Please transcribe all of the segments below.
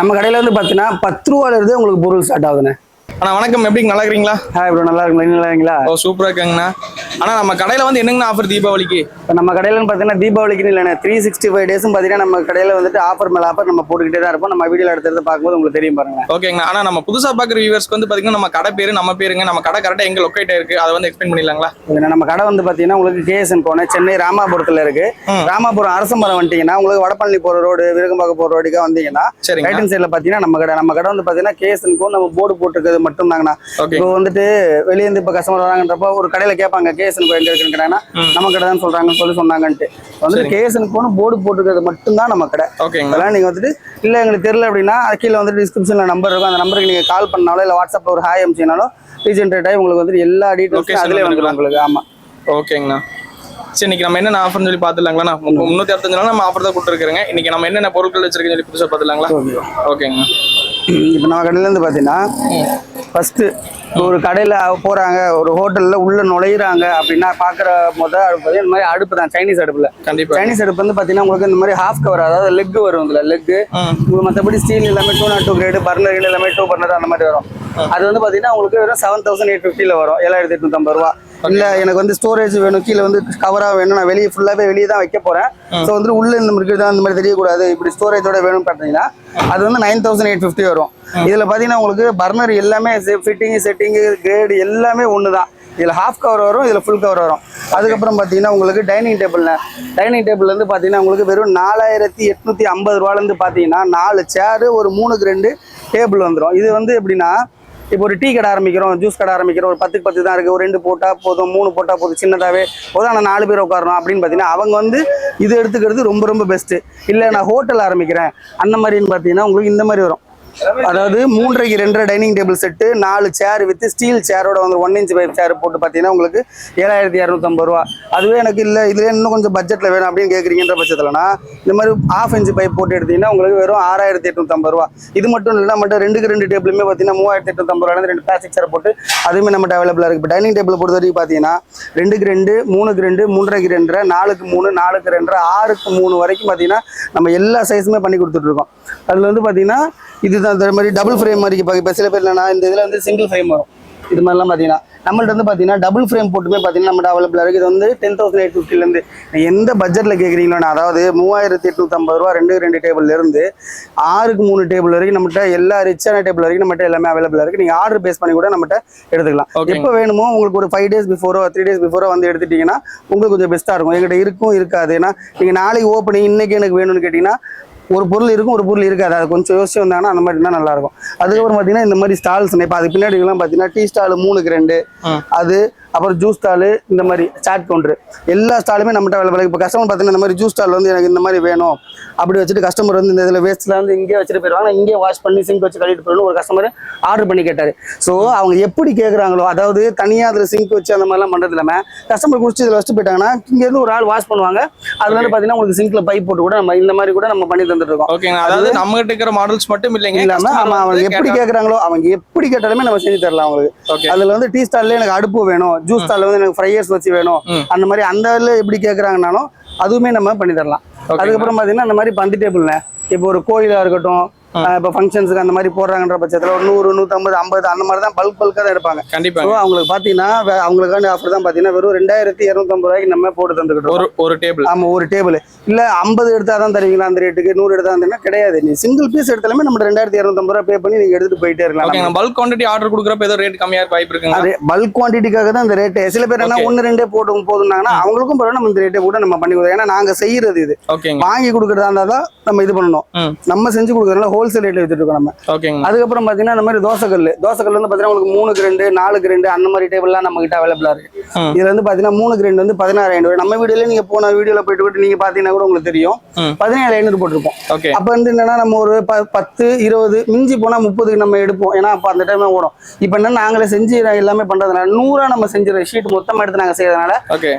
நம்ம கடையில வந்து பார்த்தீங்கன்னா பத்து ரூபால இருந்து உங்களுக்கு பொருள் ஸ்டார்ட் ஆகுதுண்ணே. அண்ணா வணக்கம். எப்படி நல்லா இருக்கிறீங்களா? ஹாய் ப்ரோ நல்லா இருக்குங்களா நல்லா இருக்கீங்களா? ஓ சூப்பரா இருக்காங்கண்ணா. அண்ணா நம்ம கடையில வந்து என்னங்கண்ணா ஆஃபர் தீபாவளிக்கு? இப்போ நம்ம கடையிலன்னு பார்த்தீங்கன்னா தீபாவளிக்குன்னு இல்லைண்ணே த்ரீ சிக்ஸ்டி ஃபைவ் டேஸும் பார்த்தீங்கன்னா நம்ம கடையில் வந்துட்டு ஆஃபர் மேலே ஆஃபர் நம்ம போட்டுக்கிட்டே தான் இருப்போம். நம்ம வீடியோவில் எடுத்து பார்க்கும்போது உங்களுக்கு தெரியும் பாருங்க. ஓகேங்கண்ணா. ஆனா நம்ம புதுசா பாக்குற வியூவர்ஸ்க்கு வந்து பாத்தீங்கன்னா நம்ம கடை பேரு நம்ம பேருங்க. நம்ம கடை கரெக்டா எங்க லொக்கேட் இருக்கு அதை வந்து எக்ஸ்பிளைன் பண்ணிடலாங்களா? நம்ம கடை வந்து பார்த்தீங்கன்னா உங்களுக்கு கேஎஸ்என் கோணை சென்னை ராமாபுரத்தில் இருக்கு. ராமாபுரம் அரசம்பரம் வந்துட்டீங்கன்னா உங்களுக்கு வடபழனி போகிற ரோடு விருகம்பாக்கம் போகிற ரோடுக்காக வந்தீங்கன்னா சரிங்க ரைட் சைடில் பார்த்தீங்கன்னா நம்ம கடை. நம்ம கடை வந்து பார்த்தீங்கன்னா கேஎஸ்என் கோ நம்ம போர்டு போட்டுருக்கிறது மட்டும் தாங்கண்ணா இப்போ வந்துட்டு வெளியே இருந்து இப்போ கஸ்டமர் வராங்கன்றப்போ ஒரு கடையில் கேட்பாங்க கேஎஸ்என் எங்க இருக்குன்னு கேட்டாங்கன்னா. நம்ம கடை தான் சொல்றாங்கன்னு சொல்லி சொன்னாங்கன்ட்டு. வந்து. கேஎஸ்என் கோன்னு போர்டு போட்டுருக்கிறது மட்டும்தான் நம்ம கடை. அதெல்லாம் நீங்க வந்துட்டு இல்ல எங்களுக்கு தெரியல அப்படின்னா அது கீழே வந்துட்டு டிஸ்கிரிப்ஷன்ல நம்பர் இருக்கும். அந்த நம்பருக்கு நீங்க கால் பண்ணாலோ இல்ல வாட்ஸ்அப்ல ஒரு ஹாய் அமிச்சினாலும் ரீஜென்ரேட் ஆகி உங்களுக்கு வந்துட்டு எல்லா டீட்டெயில்ஸும் அதுலயே வந்துடும். உங்களுக்கு. ஆமா. ஓகேங்கண்ணா சரி இன்னைக்கு நம்ம என்னென்ன ஆஃபர்னு சொல்லி பார்த்துலாங்களா முந்நூற்றி அறுபத்தஞ்சு நாள் நம்ம ஆஃபர் தான் கொடுத்துருக்குறேங்க. இன்னைக்கு நம்ம என்னென்ன பொருட்கள் வச்சிருக்கேன்னு சொல்லி புதுசாக பார்த்துலாங்களா ஓகேங்கண்ணா இப்போ நம்ம கடையில இருந்து பாத்தீங்கன்னா ஃபர்ஸ்ட் ஒரு கடையில போறாங்க ஒரு ஹோட்டல்ல உள்ள நுழையிறாங்க அப்படின்னா பாக்குற முதல் அடுப்பு இந்த மாதிரி அடுப்பு தான் சைனீஸ் அடுப்புல. கண்டிப்பா. சைனீஸ் அடுப்பு வந்து பாத்தீங்கன்னா உங்களுக்கு இந்த மாதிரி ஹாஃப் கவர் அதாவது லெக் வரும் இதுல லெக் ம் உங்களுக்கு மற்றபடி ஸ்டீல் எல்லாமே two not two grade burner எல்லாமே டூ பர்னர் அந்த மாதிரி வரும். அது வந்து பார்த்தீங்கன்னா உங்களுக்கு வெறும் செவன் தௌசண்ட் எயிட் ஃபிஃப்டியில் வரும். ஏழாயிரத்தி எட்நூத்தம்பது ரூபா. இல்லை எனக்கு வந்து ஸ்டோரேஜ் வேணும் கீழே வந்து கவராக வேணும். நான் வெளியே ஃபுல்லாகவே வெளியே தான் வைக்க போகிறேன் ஸோ வந்து உள்ள இந்த மாதிரி இருக்குது அந்த மாதிரி தெரியக்கூடாது. இப்படி ஸ்டோரேஜோட வேணும்னு பார்த்தீங்கன்னா அது வந்து நைன் தௌசண்ட் எயிட் ஃபிஃப்டி வரும். இதில் பார்த்தீங்கன்னா உங்களுக்கு பர்னர் எல்லாமே ஃபிட்டிங் செட்டிங்கு கிரேடு எல்லாமே ஒன்று தான் இதில் ஹாஃப் கவர் வரும் இதில் ஃபுல் கவர் வரும். அதுக்கப்புறம் பார்த்தீங்கன்னா உங்களுக்கு டைனிங் டேபிள்ல டைனிங் டேபிள் வந்து பார்த்தீங்கன்னா உங்களுக்கு வெறும் நாலாயிரத்தி எட்நூத்தி ஐம்பது ரூபாலேருந்து பார்த்தீங்கன்னா நாலு சேரு ஒரு மூணுக்கு ரெண்டு டேபிள் வந்துடும் இது வந்து எப்படின்னா இப்போ ஒரு டீ கடை ஆரம்பிக்கிறோம் ஜூஸ் கடை ஆரம்பிக்கிறோம் ஒரு பத்துக்கு பத்து தான் இருக்குது ஒரு ரெண்டு போட்டால் போதும் மூணு போட்டால் போதும் சின்னதாகவே போதும் ஆனால் நாலு பேர் உட்காரணும் அப்படின்னு பார்த்தீங்கன்னா அவங்க வந்து இது எடுத்துக்கிறது ரொம்ப ரொம்ப பெஸ்ட்டு இல்லை நான் ஹோட்டல் ஆரம்பிக்கிறேன். அந்த மாதிரின்னு பார்த்தீங்கன்னா உங்களுக்கு இந்த மாதிரி வரும். அதாவது மூன்றரைக்கு ரெண்டரை டைனிங் டேபிள் செட்டு நாலு சேர் வித் ஸ்டீல் சேரோட வந்து ஒன் இன்ச் பைப் சேர் போட்டு பார்த்தீங்கன்னா உங்களுக்கு ஏழாயிரத்தி இரநூத்தம்பது ரூபா. அதுவே எனக்கு இல்லை இதுல இன்னும் கொஞ்சம் பட்ஜெட்டில் வேணும் அப்படின்னு கேட்குறீங்கன்ற பட்சத்தில்னா இந்த மாதிரி ஆஃப் இன்ச் பைப் போட்டு எடுத்தீங்கன்னா உங்களுக்கு வெறும் ஆறாயிரத்தி எட்நூத்தம்பது ரூபா. இது மட்டும் இல்லை நம்மகிட்ட ரெண்டுக்கு ரெண்டு டேபிளுமே பார்த்தீங்கன்னா மூவாயிரத்தி எட்நூத்தம்பது ரூபாய் ரெண்டு பிளாஸ்டிக் சேர் போட்டு அதுவுமே நம்மகிட்ட அவைலபிளாக இருக்குது இப்போ டைனிங் டேபிள் பொறுத்த வரைக்கும் பார்த்தீங்கன்னா ரெண்டுக்கு ரெண்டு மூணுக்கு ரெண்டு மூன்றரைக்கு ரெண்டரை நாலுக்கு மூணு நாலுக்கு ரெண்டரை ஆறுக்கு மூணு வரைக்கும் பார்த்தீங்கன்னா நம்ம எல்லா சைஸுமே பண்ணி கொடுத்துட்ருக்கோம் அதில் வந்து பார்த்தீங்கன்னா இதுதான் இந்த மாதிரி டபுள் ஃப்ரேம் மாதிரி இப்போ இப்போ சில பேர் என்னன்னா இந்த இதில் வந்து சிங்கிள் ஃப்ரேம் வரும். இது மாதிரிலாம் பார்த்தீங்கன்னா நம்மள்ட்ட வந்து பார்த்தீங்கன்னா டபுள் ஃப்ரேம் போட்டுமே பார்த்தீங்கன்னா நம்மகிட்ட அவைலபிளாக இருக்குது இது வந்து டென் தௌசண்ட் எயிட் ஃபிஃப்டிலேருந்து எந்த பட்ஜெட்டில் கேட்குறீங்களோ அதாவது மூவாயிரத்தி எட்நூற்றம்பது ரூபா ரெண்டு ரெண்டு டேபிள்ல இருந்து ஆறுக்கு மூணு டேபிள் வரைக்கும் நம்மகிட்ட எல்லா ரிச்சான டேபிள் வரைக்கும் நம்மகிட்ட எல்லாமே அவைலபிளாக இருக்குது நீங்கள் ஆர்டர் பேஸ் பண்ணி கூட நம்மகிட்ட எடுத்துக்கலாம். எப்போ வேணுமோ உங்களுக்கு ஒரு ஃபைவ் டேஸ் பிஃபோரோ த்ரீ டேஸ் பிஃபோரோ வந்து எடுத்துட்டீங்கன்னா உங்களுக்கு கொஞ்சம் பெஸ்ட்டாக இருக்கும். எங்கிட்ட இருக்கும் இருக்காது. ஏன்னா நீங்கள் நாளைக்கு ஓப்பனிங் இன்னைக்கு எனக்கு வேணும்னு கேட்டிங்கன்னா ஒரு பொருள் இருக்கும் ஒரு பொருள் இருக்காது. அது கொஞ்சம் யோசிச்சு வந்தாங்கன்னா அந்த மாதிரி இருந்தால் நல்லா இருக்கும். அதுக்கப்புறம் பார்த்தீங்கன்னா இந்த மாதிரி ஸ்டால்ஸ் இப்போ அது பின்னாடி எல்லாம் பார்த்தீங்கன்னா டீ ஸ்டால் மூணுக்கு ரெண்டு. அது அப்புறம் ஜூஸ் ஸ்டாலு இந்த மாதிரி சாட் கவுண்டர் எல்லா ஸ்டாலுமே நம்மகிட்ட அவைலபிள் இப்போ கஸ்டமர் பார்த்தீங்கன்னா இந்த மாதிரி ஜூஸ் ஸ்டால் வந்து எனக்கு இந்த மாதிரி வேணும். அப்படி வச்சுட்டு கஸ்டமர் வந்து இந்த இதில் வேஸ்ட்ல வந்து இங்கே வச்சுட்டு போயிடுவாங்க இங்கே வாஷ் பண்ணி சிங்க் வச்சு கழுவிட்டு போயிடணும் ஒரு கஸ்டமர் ஆர்டர் பண்ணி கேட்டார். ஸோ அவங்க எப்படி கேட்குறாங்களோ அதாவது தனியாக அதில் சிங்க் வச்சு அந்த மாதிரிலாம் பண்ணுறது இல்லாமல் கஸ்டமர் குடிச்சு இதில் வச்சுட்டு போயிட்டாங்கன்னா இங்கேருந்து ஒரு ஆள் வாஷ் பண்ணுவாங்க. அதுல வந்து பார்த்தீங்கன்னா உங்களுக்கு சிங்க்ல பைப் போட்டு கூட நம்ம இந்த மாதிரி கூட நம்ம பண்ணி தந்துட்டு இருக்கோம். ஓகேங்க அதாவது நம்ம கிட்ட இருக்கிற மாடல்ஸ் மட்டும் இல்லைங்க இல்லாம customer ஆமா அவங்க எப்படி கேக்குறாங்களோ அவங்க எப்படி கேட்டாலுமே நம்ம செஞ்சு தரலாம் அவங்களுக்கு. ஓகே அதுல வந்து டீ ஸ்டால்ல எனக்கு அடுப்பு வேணும். ஜூஸ் ஸ்டால்ல வந்து எனக்கு ஃப்ரையர்ஸ் வச்சு வேணும். அந்த மாதிரி அந்த இதுல எப்படி கேக்குறாங்கனாலும் அதுவுமே நம்ம பண்ணி தரலாம். அதுக்கப்புறம் பாத்தீங்கன்னா அந்த மாதிரி பந்து டேபிள்ல இப்போ ஒரு கோயிலா இருக்கட்டும் இப்போ ஃபங்க்ஷன்ஸுக்கு அந்த மாதிரி போடுறாங்கன்ற பட்சத்தில் ஒரு நூறு நூற்றம்பது ஐம்பது அந்த மாதிரி தான் பல்க் பல்காக தான் இருப்பாங்க கண்டிப்பா ஸோ அவங்களுக்கு பார்த்தீங்கன்னா அவங்களுக்கான ஆஃபர் தான் பார்த்தீங்கன்னா வெறும் ரெண்டாயிரத்தி இரநூத்தம்பது ரூபாய்க்கு நம்ம போட்டு தந்துக்கிட்டோம் ஒரு ஒரு டேபிள் ஆமா ஒரு டேபிள் இல்ல ஐம்பது எடுத்தா தான் தருவீங்களா அந்த ரேட்டுக்கு நூறு எடுத்தா தான் கிடையாது. நீ சிங்கிள் பீஸ் எடுத்தாலுமே நம்ம ரெண்டாயிரத்தி இரநூத்தம்பது ரூபா பே பண்ணி நீங்க எடுத்துட்டு போயிட்டே இருக்கலாம். பல்க் குவாண்டிட்டி ஆர்டர் கொடுக்குறப்ப ஏதோ ரேட் கம்மியா இருக்க வாய்ப்பு இருக்குங்களா? அது பல்க் குவான்டிட்டிக்காக தான் இந்த ரேட்டு சில பேர் என்ன. ஒன்று ரெண்டே போட்டும் போதும்னாங்கன்னா அவங்களுக்கும் பரவாயில்ல நம்ம இந்த ரேட்டை கூட நம்ம பண்ணி கொடுத்தோம் ஏன்னா நாங்க செய்யறது இது. வாங்கி கொடுக்கறதா இருந்தா தான் நம்ம இது பண்ணணும். நம்ம செஞ்சு கொடுக்கறதுனால ஹோல்சேல் ரேட்ல வித்துட்டு இருக்கோம் நம்ம. ஓகேங்க. அதுக்கப்புறம் பாத்தீங்கன்னா இந்த மாதிரி தோசைக்கல் தோசைக்கல் வந்து பாத்தீங்கன்னா உங்களுக்கு மூணுக்கு ரெண்டு நாலுக்கு ரெண்டு அந்த மாதிரி டேபிள்லாம் நம்ம கிட்ட அவைலபிளா இருக்கு. இதுல வந்து பாத்தீங்கன்னா மூணுக்கு ரெண்டு வந்து பதினாறாயிரம் ரூபாய். நம்ம வீடியோல நீங்க போன வீடியோல போயிட்டு போயிட்டு நீங்க பாத்தீங்கன்னா கூட உங்களுக்கு தெரியும். பதினேழு ஐநூறு போட்டிருப்போம். ஓகே. அப்ப வந்து என்னன்னா நம்ம ஒரு பத்து இருபது மிஞ்சி போனா முப்பதுக்கு நம்ம எடுப்போம். ஏன்னா அப்ப அந்த டைம் ஓடும். இப்ப என்ன நாங்களே செஞ்சு எல்லாமே பண்றதுனால நூறா நம்ம செஞ்சிடறோம் ஷீட் மொத்தமா எடுத்து நாங்க செய்யறதுனால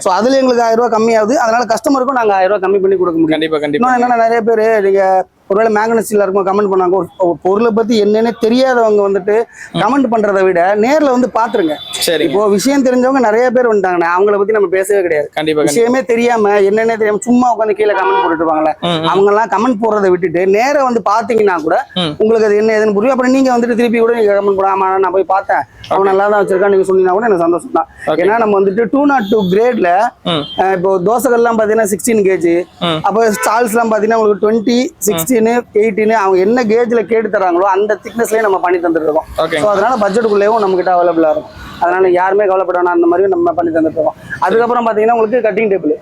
சோ அதுல எங்களுக்கு ஆயிரம் ரூபாய் கம்மியாகுது. அதனால கஸ்டமருக்கும் நாங்க ஆயிரம் ரூபாய் கம்மி பண்ணி கொடுக்க முடியும். கண்டிப்பா கண்டிப்பா. என்னன்னா நிறைய பேர் நீங்க ஒருவேளை மேக்னஸ் ஸ்டீலா இருக்கும் கமெண்ட் பண்ணாங்க. ஒரு பொருளை பத்தி என்னன்னு தெரியாதவங்க வந்துட்டு கமெண்ட் பண்றதை விட நேர்ல வந்து பாத்துருங்க. சரிங்க. இப்போ விஷயம் தெரிஞ்சவங்க நிறைய பேர் வந்துட்டாங்கண்ணே அவங்கள பத்தி நம்ம பேசவே கிடையாது. கண்டிப்பா கண்டிப்பா. விஷயமே தெரியாம என்னன்னே தெரியாம சும்மா உட்காந்து கீழே கமெண்ட் போட்டுட்டு இருப்பாங்கல்ல. ம், ம். அவங்க எல்லாம் கமெண்ட் போடுறதை விட்டுட்டு நேரா வந்து பாத்தீங்கன்னா கூட. உங்களுக்கு அது என்ன ஏதுன்னு புரியும். அப்புறம் நீங்க வந்துட்டு திருப்பி கூட நீங்க கமெண்ட் போடாம நான் போய் பார்த்தேன். அவன் நல்லா தான் வச்சிருக்கான் நீங்க சொன்னீங்கன்னா கூட எனக்கு சந்தோஷம் தான். ஏன்னா நம்ம வந்துட்டு டூ நாட் டூ கிரேட்ல இப்போ தோசைகள்லாம் பார்த்தீங்கன்னா சிக்ஸ்டீன் கேஜி. அப்போ ஸ்டால்ஸ்லாம் பார்த்தீங்கன்னா உங்களுக்கு டுவெண்ட்டி சிக்ஸ்டீனு எயிட்டீனு அவங்க என்ன கேஜில் கேட்டு தராங்களோ அந்த திக்னஸ்லேயே நம்ம பண்ணி தந்துருக்கோம் ஸோ அதனால பட்ஜெட்டுக்குள்ளேயும் நம்மகிட்ட அவைலபிளாக இருக்கும். அதனால யாருமே கவலைப்பட வேணாம் அந்த மாதிரி நம்ம பண்ணி தந்துட்டு இருக்கோம் அதுக்கப்புறம் பார்த்தீங்கன்னா உங்களுக்கு கட்டிங் டேபிள்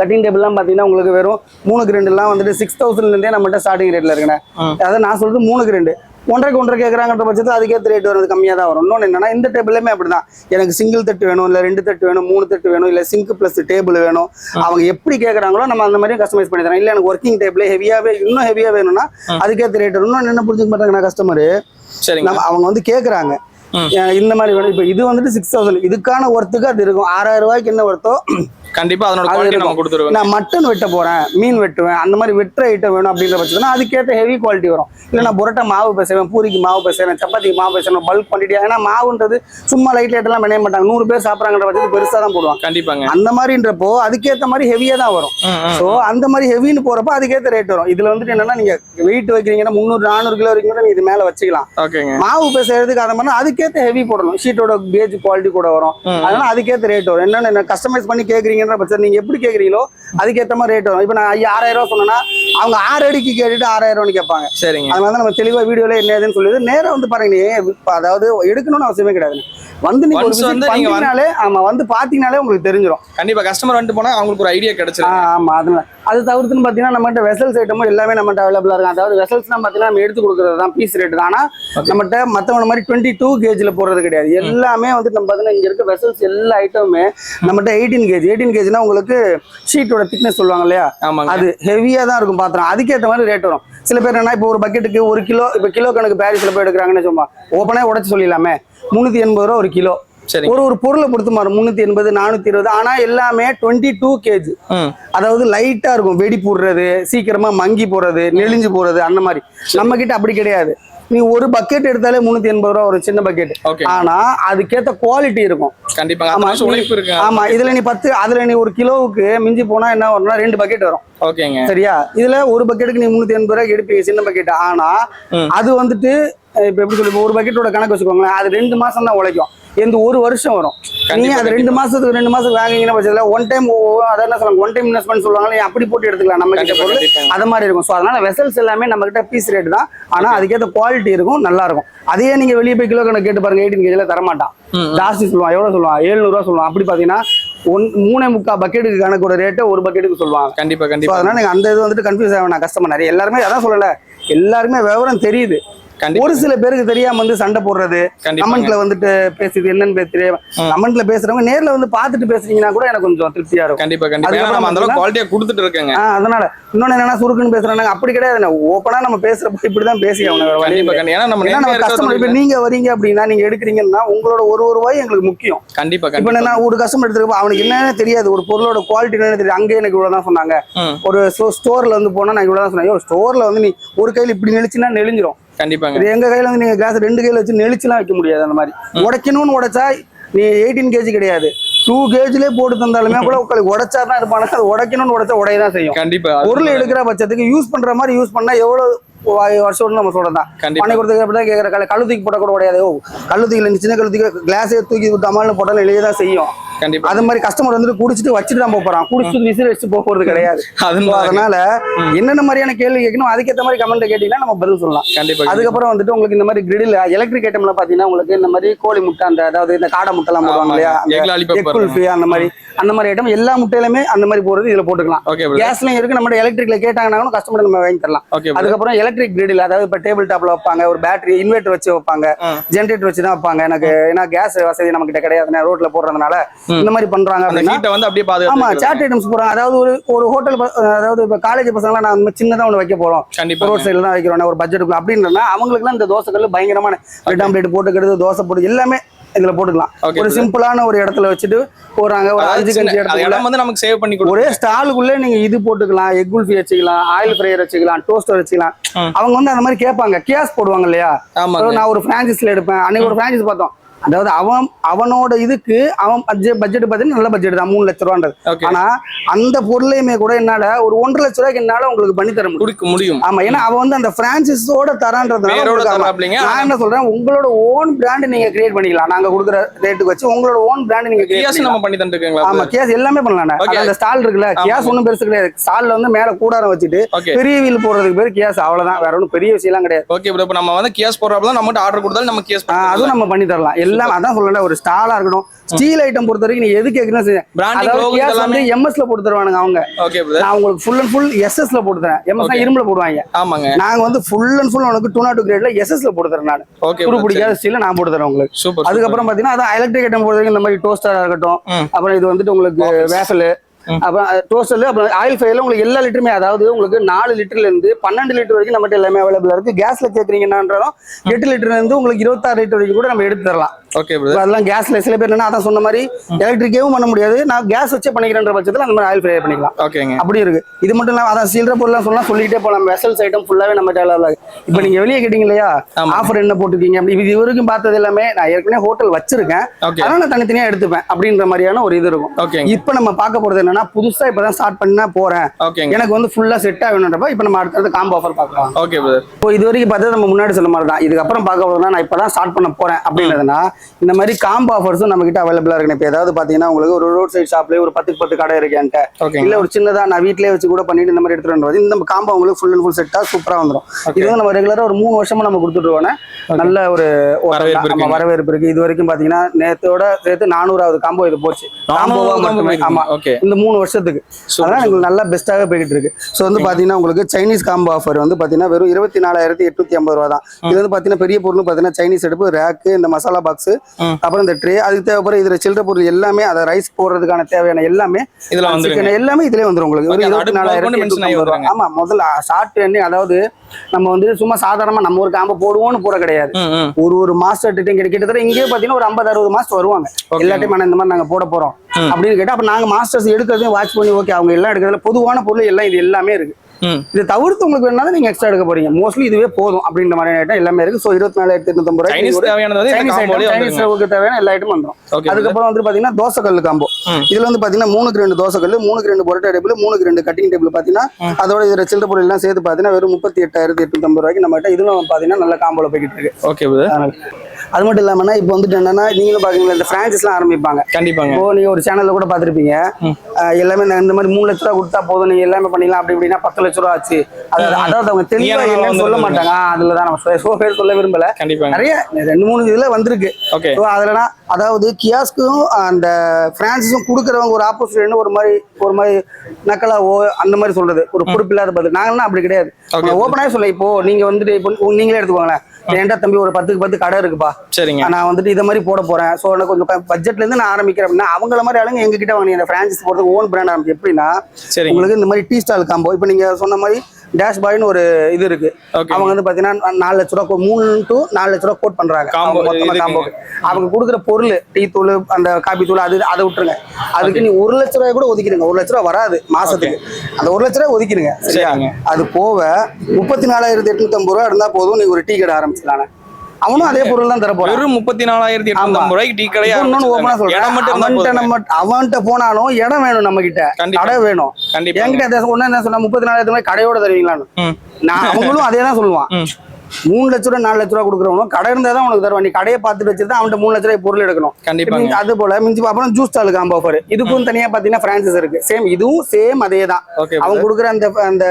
கட்டிங் டேபிள்லாம் பார்த்தீங்கன்னா உங்களுக்கு வெறும் மூணு கிரெண்டுலாம் வந்துட்டு சிக்ஸ் தௌசண்ட்லேருந்தே நம்மகிட்ட ஸ்டார்டிங் ரேட்டில் இருக்குண்ணே. அதாவது நான் சொல்றது மூணு கிரெண்டு ஒன்றரைக்கு ஒன்றரை கேட்குறாங்கன்ற பட்சத்தில் அதுக்கேற்ற ரேட் வருது கம்மியாக தான் வரும். இன்னொன்று என்னன்னா இந்த டேபிளுமே அப்படிதான். எனக்கு சிங்கிள் தட்டு வேணும் இல்லை ரெண்டு தட்டு வேணும் மூணு தட்டு வேணும் இல்லை சிங்க் ப்ளஸ் டேபிள் வேணும். அவங்க எப்படி கேட்குறாங்களோ நம்ம அந்த மாதிரி கஸ்டமைஸ் பண்ணி தரோம் இல்லை எனக்கு ஒர்க்கிங் டேபிள் ஹெவியாகவே இன்னும் ஹெவியாக வேணும்னா அதுக்கேற்ற ரேட் வரும். இன்னும் என்ன புரிஞ்சுக்க மாட்டாங்க கஸ்டமரு நம்ம அவங்க வந்து கேட்குறாங்க. இந்த மாதிரி வேணும். இப்போ இது வந்துட்டு சிக்ஸ் தௌசண்ட் இதுக்கான ஒர்த்துக்கு அது இருக்கும். ஆறாயிரம் ரூபாய்க்கு என்ன ஒர்த்தோ கண்டிப்பா அதனோட அது குவாலிட்டி நம்ம. கொடுத்துருவோம். நான் மட்டன் வெட்ட போறேன் மீன் வெட்டுவேன் அந்த மாதிரி வெட்டுற ஐட்டம் வேணும் அப்படின்ற பட்சத்தில் அதுக்கேற்ற ஹெவி குவாலிட்டி வரும். இல்லை நான் புரோட்டா மாவு பேசுவேன் பூரிக்கு மாவு பேசுவேன் சப்பாத்திக்கு மாவு பேசுவேன் பல்க் குவான்டிட்டி ஏன்னா மாவுன்றது சும்மா லைட் லைட்டெல்லாம் பண்ண மாட்டாங்க. நூறு பேர் சாப்பிட்றாங்கன்ற பட்சத்தில் பெருசாக தான் போடுவாங்க. கண்டிப்பாங்க. அந்த மாதிரின்றப்போ அதுக்கேற்ற மாதிரி ஹெவியாக தான் வரும். ஸோ அந்த மாதிரி ஹெவின்னு போறப்போ அதுக்கேற்ற ரேட் வரும். இதுல வந்துட்டு என்னன்னா நீங்க வெயிட் வைக்கிறீங்கன்னா முந்நூறு நானூறு கிலோ வரைக்கும் நீங்க இது மேல வச்சுக்கலாம். ஓகேங்க. மாவு பேசுறதுக்கு அதை மாதிரி அதுக்கேற்ற ஹெவி போடணும். ஷீட்டோட கேஜ் குவாலிட்டி கூட வரும். அதனால அதுக்கேற்ற ரேட் வரும். என்னென்ன கஸ்டமைஸ் பண்ணி கேட்குறீங்கன்ற பட்சம் நீங்க எப்படி கேட்குறீங்களோ அதுக்கேற்ற மாதிரி ரேட் வரும். இப்போ நான் ஐயா ஆறாயிரம் ரூபா சொன்னேன்னா அவங்க ஆறு அடிக்கு கேட்டுட்டு ஆறாயிரம் ரூபான்னு கேட்பாங்க. சரிங்க. அதனால தான் நம்ம தெளிவா வீடியோல என்ன ஏதுன்னு சொல்லிடு நேரா வந்து பாருங்க நீ இப்ப அதாவது எடுக்கணும்னு அவசியமே கிடையாது வந்து நீங்க ஒரு வந்து வந்து- பண்ணீங்கனாலே ஆமா வந்து பாத்தீங்கனாலே உங்களுக்கு தெரிஞ்சிடும் கண்டிப்பா கஸ்டமர் வந்துட்டு போனா அவங்களுக்கு ஒரு ஐடியா ஆ, கிடைச்சிரும் ஆமா அதனால. அது தவிர்த்துன்னு பார்த்தீங்கன்னா நம்மகிட்ட வெசல்ஸ் ஐட்டமும் எல்லாமே நம்மகிட்ட அவைலபிளா இருக்கும். அதாவது வெசல்ஸ்லாம் பார்த்தீங்கன்னா நம்ம எடுத்து கொடுக்குறது தான் பீஸ் ரேட் தான் ஆனா நம்மகிட்ட மற்றவங்க மாதிரி டுவெண்ட்டி டூ கேஜில் போடுறது கிடையாது. எல்லாமே வந்து நம்ம பார்த்தீங்கன்னா இங்க இருக்க வெசல்ஸ் எல்லா ஐட்டமுமே நம்மகிட்ட எயிட்டீன் கேஜ் எயிட்டீன் கேஜ்னா உங்களுக்கு ஷீட்டோட திக்னஸ் சொல்லுவாங்க இல்லையா? அது ஹெவியா தான் இருக்கும் பாத்திரம். அதுக்கேற்ற மாதிரி ரேட் வரும். சில பேர் என்ன இப்போ ஒரு பக்கெட்டுக்கு ஒரு கிலோ இப்போ கிலோ கணக்கு பாரிஸ்ல போய் எடுக்கிறாங்கன்னு சும்மா ஓப்பனே உடச்சு சொல்லிடலாமே. முந்நூற்றி எண்பது ரூபா ஒரு கிலோ. சரிங்க. ஒரு ஒரு பொருளை பொறுத்து மாறும். முந்நூற்றி எண்பது நானூற்றி இருபது. ஆனால் எல்லாமே டுவெண்ட்டி டூ கேஜி அதாவது லைட்டா இருக்கும். வெடி போடுறது சீக்கிரமா மங்கி போறது நெளிஞ்சு போறது அந்த மாதிரி. நம்ம கிட்ட அப்படி கிடையாது. நீ ஒரு பக்கெட் எடுத்தாலே முந்நூத்தி எண்பது ரூபா ஒரு சின்ன பக்கெட் ஆனா அதுக்கேத்த குவாலிட்டி இருக்கும். கண்டிப்பாங்க ஆமா, ஆமா இதுல நீ பத்து அதுல நீ ஒரு கிலோவுக்கு மிஞ்சி போனா என்ன வரும்னா ரெண்டு பக்கெட் வரும். ஓகேங்க. சரியா? இதுல ஒரு பக்கெட்டுக்கு நீ முந்நூத்தி எண்பது ரூபாய்க்கு எடுப்பீங்க சின்ன பக்கெட் ஆனா. அது வந்துட்டு இப்ப எப்படி சொல்லி இப்ப ஒரு பக்கெட்டோட கணக்கு வச்சுக்கோங்களேன். அது ரெண்டு மாசம் தான் உழைக்கும். எந்த ஒரு வருஷம் வரும். நீ கண்டிப்பா, அது ரெண்டு மாசத்துக்கு ரெண்டு மாசம் வாங்கிங்கன்னா பட்சத்துல ஒன் டைம் அதான் என்ன சொல்லுவாங்க ஒன் டைம் இன்வெஸ்ட்மெண்ட் சொல்லுவாங்க நீ அப்படி போட்டு எடுத்துக்கலாம். நம்ம கிட்ட பொருள் அது மாதிரி இருக்கும். ஸோ அதனால வெசல்ஸ் எல்லாமே நம்ம கிட்ட பீஸ் ரேட் தான். ஆனா அதுக்கேற்ற குவாலிட்டி இருக்கும் நல்லா இருக்கும். அதையே நீங்க வெளியே போய் கிலோ கணக்கு கேட்டு பாருங்க எயிட்டின் கேஜில தரமாட்டான். ஜாஸ்தி சொல்லுவான். எவ்வளவு சொல்லுவான்? எழுநூறுவா சொல்லுவான். அப்படி பாத்தீங்கன்னா ஒன் மூணே முக்கால் பக்கெட்டுக்கு கணக்கோட ரேட்டு ஒரு பக்கெட்டுக்கு சொல்லுவாங்க. கண்டிப்பா கண்டிப்பா. அதனால நீங்க அந்த இது வந்துட்டு கன்ஃபியூஸ் ஆக வேணாம் கஸ்டமர் நிறைய எல்லாருமே அதான் சொல்லல. எல்லாருமே விவரம் தெரியுது. ஒரு சில பேருக்கு தெரியாம வந்து சண்டை போடுறது. கமெண்ட்ல வந்துட்டு பேசுது என்னன்னு பேசுறது கமெண்ட்ல பேசுறவங்க நேர்ல வந்து பாத்துட்டு பேசுறீங்கன்னா கூட எனக்கு கொஞ்சம் திருப்தியா இருக்கும். கண்டிப்பா கண்டிப்பா. நம்ம அந்த குவாலிட்டியா கொடுத்துட்டு இருக்கேங்க. அதனால. இன்னொன்னு என்னன்னா சுருக்குன்னு பேசுறாங்க அப்படி கிடையாது. ஓப்பனா நம்ம பேசுறப்ப இப்படிதான் பேசி அவனை வேற வழி கண்டிப்பா இல்லை. கண்டிப்பா. ஏன்னா நம்ம கஸ்டமர் இப்ப நீங்க வரீங்க அப்படின்னா நீங்க எடுக்கிறீங்கன்னா உங்களோட ஒரு ஒரு ரூபாய் எங்களுக்கு முக்கியம். கண்டிப்பா இப்ப என்னன்னா ஒரு கஸ்டமர் எடுத்துக்கப்ப அவனுக்கு என்னன்னு தெரியாது. ஒரு பொருளோட குவாலிட்டி என்னன்னு தெரியாது. அங்கே எனக்கு இவ்வளவுதான் சொன்னாங்க. ஒரு ஸ்டோர்ல வந்து போனா நான் இவ்வளவுதான் சொன்னேன். ஸ்டோர்ல வந்து நீ ஒரு கையில இப்படி நெளிச்சுன்னா நெளிஞ்சிரும். கண்டிப்பாங்க. இது எங்க கையில வந்து நீங்க கிளாஸ் ரெண்டு கையில வச்சு நெளிச்சுலாம் வைக்க முடியாது அந்த மாதிரி. உடைக்கணும்னு உடைச்சா நீ எயிட்டீன் கேஜி கிடையாது. டூ கேஜிலே போட்டு தந்தாலுமே கூட உங்களுக்கு உடைச்சா தான் இருப்பாங்க. அது உடைக்கணும்னு உடைச்சா உடைய தான் செய்யும். கண்டிப்பா பொருள் எடுக்கிற பட்சத்துக்கு யூஸ் பண்ற மாதிரி யூஸ் பண்ணா எவ்வளவு வா- வருஷம்னு நம்ம சொல்றதான் கண்டிப்பா. பண்ணி கொடுத்ததுக்கு அப்படி தான் கேட்குற கல்லு தூக்கி போட கூட உடையாது ஓ கல்லு தூக்கி நீ சின்ன கல்லு தூக்கி கிளாஸே தூக்கி தமால்னு போட்டாலும் வெளியே தான் செய்யும். கண்டிப்பா. அது மாதிரி கஸ்டமர் வந்துட்டு குடிச்சிட்டு வச்சுட்டு தான் போறான். குடிச்சிட்டு விசில் வச்சுட்டு போக போறது கிடையாது. அதனால என்னென்ன மாதிரியான கேள்வி கேட்கணும் அதுக்கேற்ற மாதிரி கமெண்ட் கேட்டீங்கன்னா நம்ம பதில் சொல்லலாம். கண்டிப்பா அதுக்கப்புறம் வந்துட்டு உங்களுக்கு இந்த மாதிரி கிரிடில் எலக்ட்ரிக் ஐட்டம்ல பாத்தீங்கன்னா உங்களுக்கு இந்த மாதிரி கோழி முட்டை அந்த அதாவது இந்த காடை முட்டைலாம் போடுவாங்க இல்லையா? அந்த மாதிரி அந்த மாதிரி ஐட்டம் எல்லா முட்டையிலுமே அந்த மாதிரி போடுறது இதுல போட்டுக்கலாம். கேஸ்லயும் இருக்கு நம்ம எலக்ட்ரிக்ல கேட்டாங்கன்னா கஸ்டமர் நம்ம வாங்கி தரலாம். அதுக்கப்புறம் எலக்ட்ரிக் கிரிடில் அதாவது இப்போ டேபிள் டாப்ல வைப்பாங்க ஒரு பேட்டரி இன்வெர்டர் வச்சு வைப்பாங்க. ஜென்ரேட்டர் வச்சு தான் வைப்பாங்க. எனக்கு ஏன்னா கேஸ் வசதி நம்ம கிட்ட கிடையாது ரோட்ல போடுறதுனால. இந்த மாதிரி பண்றாங்க அப்படின்னா வந்து அப்படியே ஆமா பாதுகாத்து சாட் ஐட்டம்ஸ் போறோம் அதாவது ஒரு ஒரு ஹோட்டல் அதாவது இப்போ காலேஜ் பசங்களாம் நான் சின்னதா ஒன்று வைக்க போறோம். ரோட் சைடில் தான் வைக்கிறோம் ஒரு பட்ஜெட்டுக்கு அப்படின்றனா அவங்களுக்குலாம் இந்த தோசைகள் பயங்கரமான பிரெட் ஆம்லேட் போட்டுக்கிறது தோசை போட்டு எல்லாமே இதுல போட்டுக்கலாம். ஒரு. சிம்பிளான ஒரு இடத்துல வச்சுட்டு போறாங்க ஒரு அஞ்சு கஞ்சி இடத்துல வந்து நமக்கு சேவ் பண்ணி ஒரே ஸ்டாலுக்குள்ளே நீங்க இது போட்டுக்கலாம் எக் குல்ஃபி வச்சுக்கலாம் ஆயில் ஃப்ரையர் வச்சுக்கலாம் டோஸ்டர் வச்சுக்கலாம். அவங்க வந்து அந்த மாதிரி கேட்பாங்க. கியாஸ் போடுவாங்க இல்லையா? நான் ஒரு பிரான்சைஸ்ல எடுப்பேன். அன்னைக்கு ஒரு பிரான்சைஸ் பார்த்தோம். அதாவது அவன் அவனோட இதுக்கு அவன் பட்ஜெட் பட்ஜெட் பார்த்தீங்கன்னா நல்ல பட்ஜெட் தான் மூணு லட்ச ரூபான்றது. ஆனா அந்த பொருளையுமே கூட என்னால ஒரு ஒன்றரை லட்ச ரூபாய்க்கு என்னால உங்களுக்கு பண்ணி தர முடியும். முடியும். ஆமா ஏன்னா அவன் வந்து அந்த பிரான்சைஸோட தரான்றதுனால நான் என்ன சொல்றேன் உங்களோட ஓன் பிராண்ட் நீங்க கிரியேட் பண்ணிக்கலாம். நாங்க கொடுக்குற ரேட்டுக்கு வச்சு உங்களோட ஓன் பிராண்ட் நீங்க கிரியேட் நம்ம பண்ணி தந்துருக்கீங்களா ஆமா கேஸ் எல்லாமே பண்ணலாம். அந்த ஸ்டால் இருக்குல்ல கேஸ் ஒண்ணும் பெருசு கிடையாது. ஸ்டால்ல வந்து மேல கூடாரம் வச்சுட்டு பெரிய வீல் போடுறதுக்கு பேர் கேஸ் அவ்வளவுதான். வேற ஒன்றும் பெரிய விஷயம்லாம் கிடையாது. ஓகே இப்போ நம்ம வந்து கியாஸ் போடுறப்ப தான் நம்மகிட்ட ஆர்டர் கொடுத்தாலும் நம்ம ஆஹ் அதுவும் நம்ம பண்ணி தரலாம். எல்லாம் அதான் சொல்லல ஒரு ஸ்டாலா இருக்கட்டும். ஸ்டீல் ஐட்டம் பொறுத்த வரைக்கும் நீ எது எல்லாமே வந்து எம்எஸ்ல போட்டு தருவானுங்க அவங்க. நான் உங்களுக்கு ஃபுல் அண்ட் ஃபுல் எஸ்எஸ்ல போட்டு தரேன். எம்எஸ். இரும்புல போடுவாங்க. ஆமாங்க. நாங்க வந்து ஃபுல் அண்ட் ஃபுல் உனக்கு டூ நாட் கிரேட்ல எஸ்எஸ்ல போட்டு தரேன் நான். ஓகே துரு பிடிக்காத ஸ்டீல நான் போட்டு தரேன் உங்களுக்கு. அதுக்கப்புறம் பாத்தீங்கன்னா அதான் எலக்ட்ரிக் ஐட்டம் பொறுத்த வரைக்கும் இந்த மாதிரி டோஸ்டரா இருக்கட்டும். அப்புறம் இது வந்துட்டு உங்களுக்கு Waffles. அப்புறம் டோஸ்டர்ல அப்புறம் ஆயில் ஃபைல உங்களுக்கு எல்லா லிட்டருமே அதாவது உங்களுக்கு நாலு லிட்டர்ல இருந்து பன்னெண்டு லிட்டர் வரைக்கும் நம்மகிட்ட எல்லாமே அவைலபிளா இருக்கு. கேஸ்ல கேக்குறீங்கன்னாலும் எட்டு லிட்டர்ல இருந்து உங்களுக்கு இருபத்தாறு லிட்டர் வரைக்கும் கூட நம்ம எடுத்து தரலாம். ஓகே இப்ப அதெல்லாம் கேஸ்ல சில பேர் என்ன அதான் சொன்ன மாதிரி எலக்ட்ரிக்கேவும் பண்ண முடியாது. நான் கேஸ் வச்சே பண்ணிக்கிறேன்ற பட்சத்துல அந்த மாதிரி ஆயில் ஃப்ரை பண்ணிக்கலாம். ஓகேங்க அப்படி இருக்கு. இது மட்டும் இல்லாம அதான் சில்லற பொருள்லாம் சொல்லலாம் சொல்லிக்கிட்டே போலாம். வெசல்ஸ் ஐட்டம் ஃபுல்லாவே நம்ம இருக்கு. இப்போ நீங்க வெளியே கேட்டீங்க இல்லையா. ஆஃபர் என்ன போட்டிருக்கீங்க? அப்படி இது வரைக்கும் பார்த்தது எல்லாமே நான் ஏற்கனவே ஹோட்டல் வச்சிருக்கேன். ஓகே அதனால நான் தனித்தனியா எடுத்துப்பேன் அப்படின்ற மாதிரியான ஒரு இது இருக்கும். ஓகேங்க இப்போ நம்ம பார்க்க போறது என்னன்னா புதுசா இப்பதான் ஸ்டார்ட் பண்ணா போறேன். ஓகேங்க எனக்கு வந்து ஃபுல்லா செட் ஆகணுன்றப்ப இப்போ நம்ம அடுத்தது காம்போ ஆஃபர் பார்க்கலாம். ஓகே இப்போ இது வரைக்கும் பார்த்தது நம்ம முன்னாடி சொன்ன மாதிரி தான். இதுக்கப்புறம் பார்க்க போறதுனா நான் இப்பதான் ஸ்டார்ட் பண்ண போறேன். அப்படின்றதுனா இந்த மாதிரி காம்போ ஆஃபர்ஸும் நம்ம கிட்ட அவைலபிளா இருக்கு இப்போ ஏதாவது பாத்தீங்கன்னா உங்களுக்கு ஒரு ரோட் சைடு ஷாப்லயே ஒரு பத்துக்கு பத்து கடை இருக்கு என்கிட்ட. ஓகேங்க இல்ல ஒரு சின்னதா நான் வீட்லயே வச்சு கூட பண்ணிட்டு இந்த மாதிரி எடுத்துட்டு வந்து இந்த காம்போ உங்களுக்கு ஃபுல் அண்ட் ஃபுல் செட்டா சூப்பரா வந்துரும். இது வந்து நம்ம ரெகுலரா ஒரு மூணு வருஷமா நம்ம கொடுத்துட்டு நல்ல ஒரு வரவேற்பு நம்ம இருக்குங்க. வரவேற்பு இருக்கு. இது வரைக்கும் பாத்தீங்கன்னா நேத்தோட சேர்த்து நானூறாவது காம்போ இது போச்சு. காம்போவா மட்டுமே. ஆமா. ஓகே இந்த மூணு வருஷத்துக்கு. அதெல்லாம் எங்களுக்கு நல்லா பெஸ்ட்டாகவே போய்கிட்டு இருக்கு. ஸோ வந்து பார்த்தீங்கன்னா உங்களுக்கு சைனீஸ் காம்போ ஆஃபர் வந்து பார்த்தீங்கன்னா வெறும் இருபத்தி நாலாயிரத்தி எட்நூத்தி ஐம்பது ரூபா தான் இது வந்து பார்த்தீங்கன்னா பெரிய பொருள் பார்த்தீங்கன்னா சைனீஸ் அடுப்பு ரேக்கு இந்த மசாலா பாக்ஸ் ம். அப்புறம் இந்த ட்ரே அதுக்கு தேவைப்படுற இதில் சில்லற பொருள் எல்லாமே அதை ரைஸ் போடுறதுக்கான தேவையான எல்லாமே இதுல சிக்கன் எல்லாமே இதுலேயே வந்துரும் உங்களுக்கு அந்த இருபத்தி வந்துருங்க. ஆமா முதல்ல ஷார்ட் எண்ணெய் அதாவது நம்ம வந்து சும்மா சாதாரணமா நம்ம ஒரு காம்போ போடுவோம்னு போட கிடையாது ஒரு ஒரு மாஸ்டர் கிட்ட கிட்டத்தட்ட இங்கேயே பார்த்தீங்கன்னா ஒரு ஐம்பது அறுபது மாஸ்டர் வருவாங்க Okay. எல்லா டைம் இந்த மாதிரி நாங்க போட போறோம். அப்படின்னு கேட்டா அப்ப நாங்க மாஸ்டர்ஸ் எடுக்கிறதையும் வாட்ச் பண்ணி ஓகே அவங்க எல்லாம் எடுக்கிறதுல பொதுவான பொருள் எல்லாம் இது எல்லாமே இருக்கு இது தவிர்த்து உங்களுக்கு வேணாலும் நீங்க எக்ஸ்ட்ரா எடுக்க போறீங்க. மோஸ்ட்லி இதுவே போதும் அப்படின்ற மாதிரி ஐட்டம் எல்லாமே இருக்கு. ஸோ இருபத்தி நாலாயிரத்தி எட்நூத்தம்பது சைனீஸ் ரூபாய் சைனீஸ் அளவுக்கு தேவையான எல்லா ஐட்டமும் வந்துடும் அதுக்கப்புறம் வந்து பாத்தீங்கன்னா தோசை கல்லு காம்போ. இதுல வந்து பாத்தீங்கன்னா மூணுக்கு ரெண்டு தோசை கல்லு மூணுக்கு ரெண்டு பொரோட்டா டேபிள் மூணுக்கு ரெண்டு கட்டிங் டேபிள் பாத்தீங்கன்னா. அதோட இதுல சில்லற பொருள் எல்லாம் சேர்த்து பாத்தீங்கன்னா வெறும் முப்பத்தி எட்டாயிரத்தி எட்நூத்தம்பது ரூபாய்க்கு நம்ம கிட்ட இதுவும் பாத்தீங்கன்னா நல்ல காம்போல போய்கிட்டு இருக்கு. ஓகே. அது மட்டும் இல்லாமன்னா இப்போ வந்துட்டு என்னன்னா நீங்களும் பாத்தீங்களா இந்த பிரான்ச்சஸ்லாம் ஆரம்பிப்பாங்க. கண்டிப்பாங்க. இப்போ நீங்க ஒரு சேனல்ல கூட பாத்திருப்பீங்க எல்லாமே இந்த- மாதிரி மூணு லட்ச ரூபா கொடுத்தா போதும் நீங்க எல்லாமே பண்ணிக்கலாம் அப்படி இப்படின்னா பத்து லட்ச ரூபா ஆச்சு. அதாவது அதாவது அவங்க தெளிவா என்னன்னு சொல்ல மாட்டாங்க. ஆஹ் அதுல தான் நம்ம சோ பேர் சொல்ல விரும்பல. நிறைய ரெண்டு மூணு இதுல வந்திருக்கு. ஓகே. ஸோ அதுலனா அதாவது கியாஸ்க்கும் அந்த பிரான்சிஸும் கொடுக்குறவங்க ஒரு ஆப்போசிட் ஒரு மாதிரி ஒரு மாதிரி நக்கலாவோ அந்த மாதிரி சொல்றது. ஒரு பொறுப்பில்லாத பதில். நாங்களாம் அப்படி கிடையாது. ஓப்பனாக சொல்ல இப்போ நீங்க வந்துட்டு இப்போ நீங்களே எடுத்துக்கோங்களேன். ஏன்டா தம்பி ஒரு பத்துக்கு பத்து கடை இருக்குப்பா. சரிங்க. நான் வந்துட்டு இதை மாதிரி போட போறேன். ஸோ எனக்கு கொஞ்சம் பட்ஜெட்ல இருந்து நான் ஆரம்பிக்கிறேன் அப்படின்னா அவங்கள மாதிரி ஆளுங்க எங்க கிட்ட வாங்க இந்த பிரான்சிஸ் போடுறது ஓன் பிராண்ட் ஆரம்பிச்சு எப்படின்னா உங்களுக்கு இந்த மாதிரி டீ ஸ்டால் காம்போ இப்போ நீங்க சொன்ன மாதிரி டேஷ் பாய்னு ஒரு இது இருக்கு. அவங்க வந்து பாத்தீங்கன்னா நாலு லட்ச ரூபா மூணு டு நாலு லட்ச ரூபா கோட் பண்றாங்க. அவங்க மொத்தமா. காம்போ அவங்க கொடுக்குற பொருள் டீ தூள் அந்த காபி தூள் அது அதை விட்டுருங்க. அதுக்கு நீ ஒரு லட்ச ரூபாய் கூட ஒதுக்கிடுங்க. ஒரு லட்ச ரூபா வராது மாசத்துக்கு. அந்த ஒரு லட்ச ரூபாய் ஒதுக்கிடுங்க. சரியா. அது போக முப்பத்தி நாலாயிரத்தி எட்நூத்தி ஐம்பது ரூபா இருந்தா போதும் நீ ஒரு டீ கடை ஆரம்பிச்சிடலாம் அவனும் அதே பொருள் தான் தர போறான். வெறும் முப்பத்தி நாலாயிரத்தி எட்நூத்தி ரூபாய்க்கு டீ கடையா ஓப்பனா. சொல்றேன். இடம் மட்டும். நம்ம அவன்கிட்ட போனாலும் இடம் வேணும் நம்ம கிட்ட. கடை வேணும். கண்டிப்பா. என்கிட்ட ஒண்ணு என்ன சொன்னா முப்பத்தி நாலாயிரத்து ரூபாய் கடையோட தருவீங்களான்னு. நான் அவங்களும் அதே தான் சொல்லுவான். மூணு லட்ச ரூபா நாலு லட்ச ரூபா கொடுக்குறவனும் கடை இருந்தா தான் உனக்கு தருவான். நீ கடையை பார்த்துட்டு வச்சுட்டு அவன்கிட்ட மூணு லட்ச ரூபாய் பொருள் எடுக்கணும். கண்டிப்பாங்க. இப்ப அது போல மிஞ்சி அப்புறம் ஜூஸ் ஸ்டால் காம்போ ஆஃபர் இதுக்கும் தனியா பாத்தீங்கன்னா பிரான்சஸ் இருக்கு. சேம் இதுவும் சேம் அதே தான். அவங்க கொடுக்குற அந்த அந்த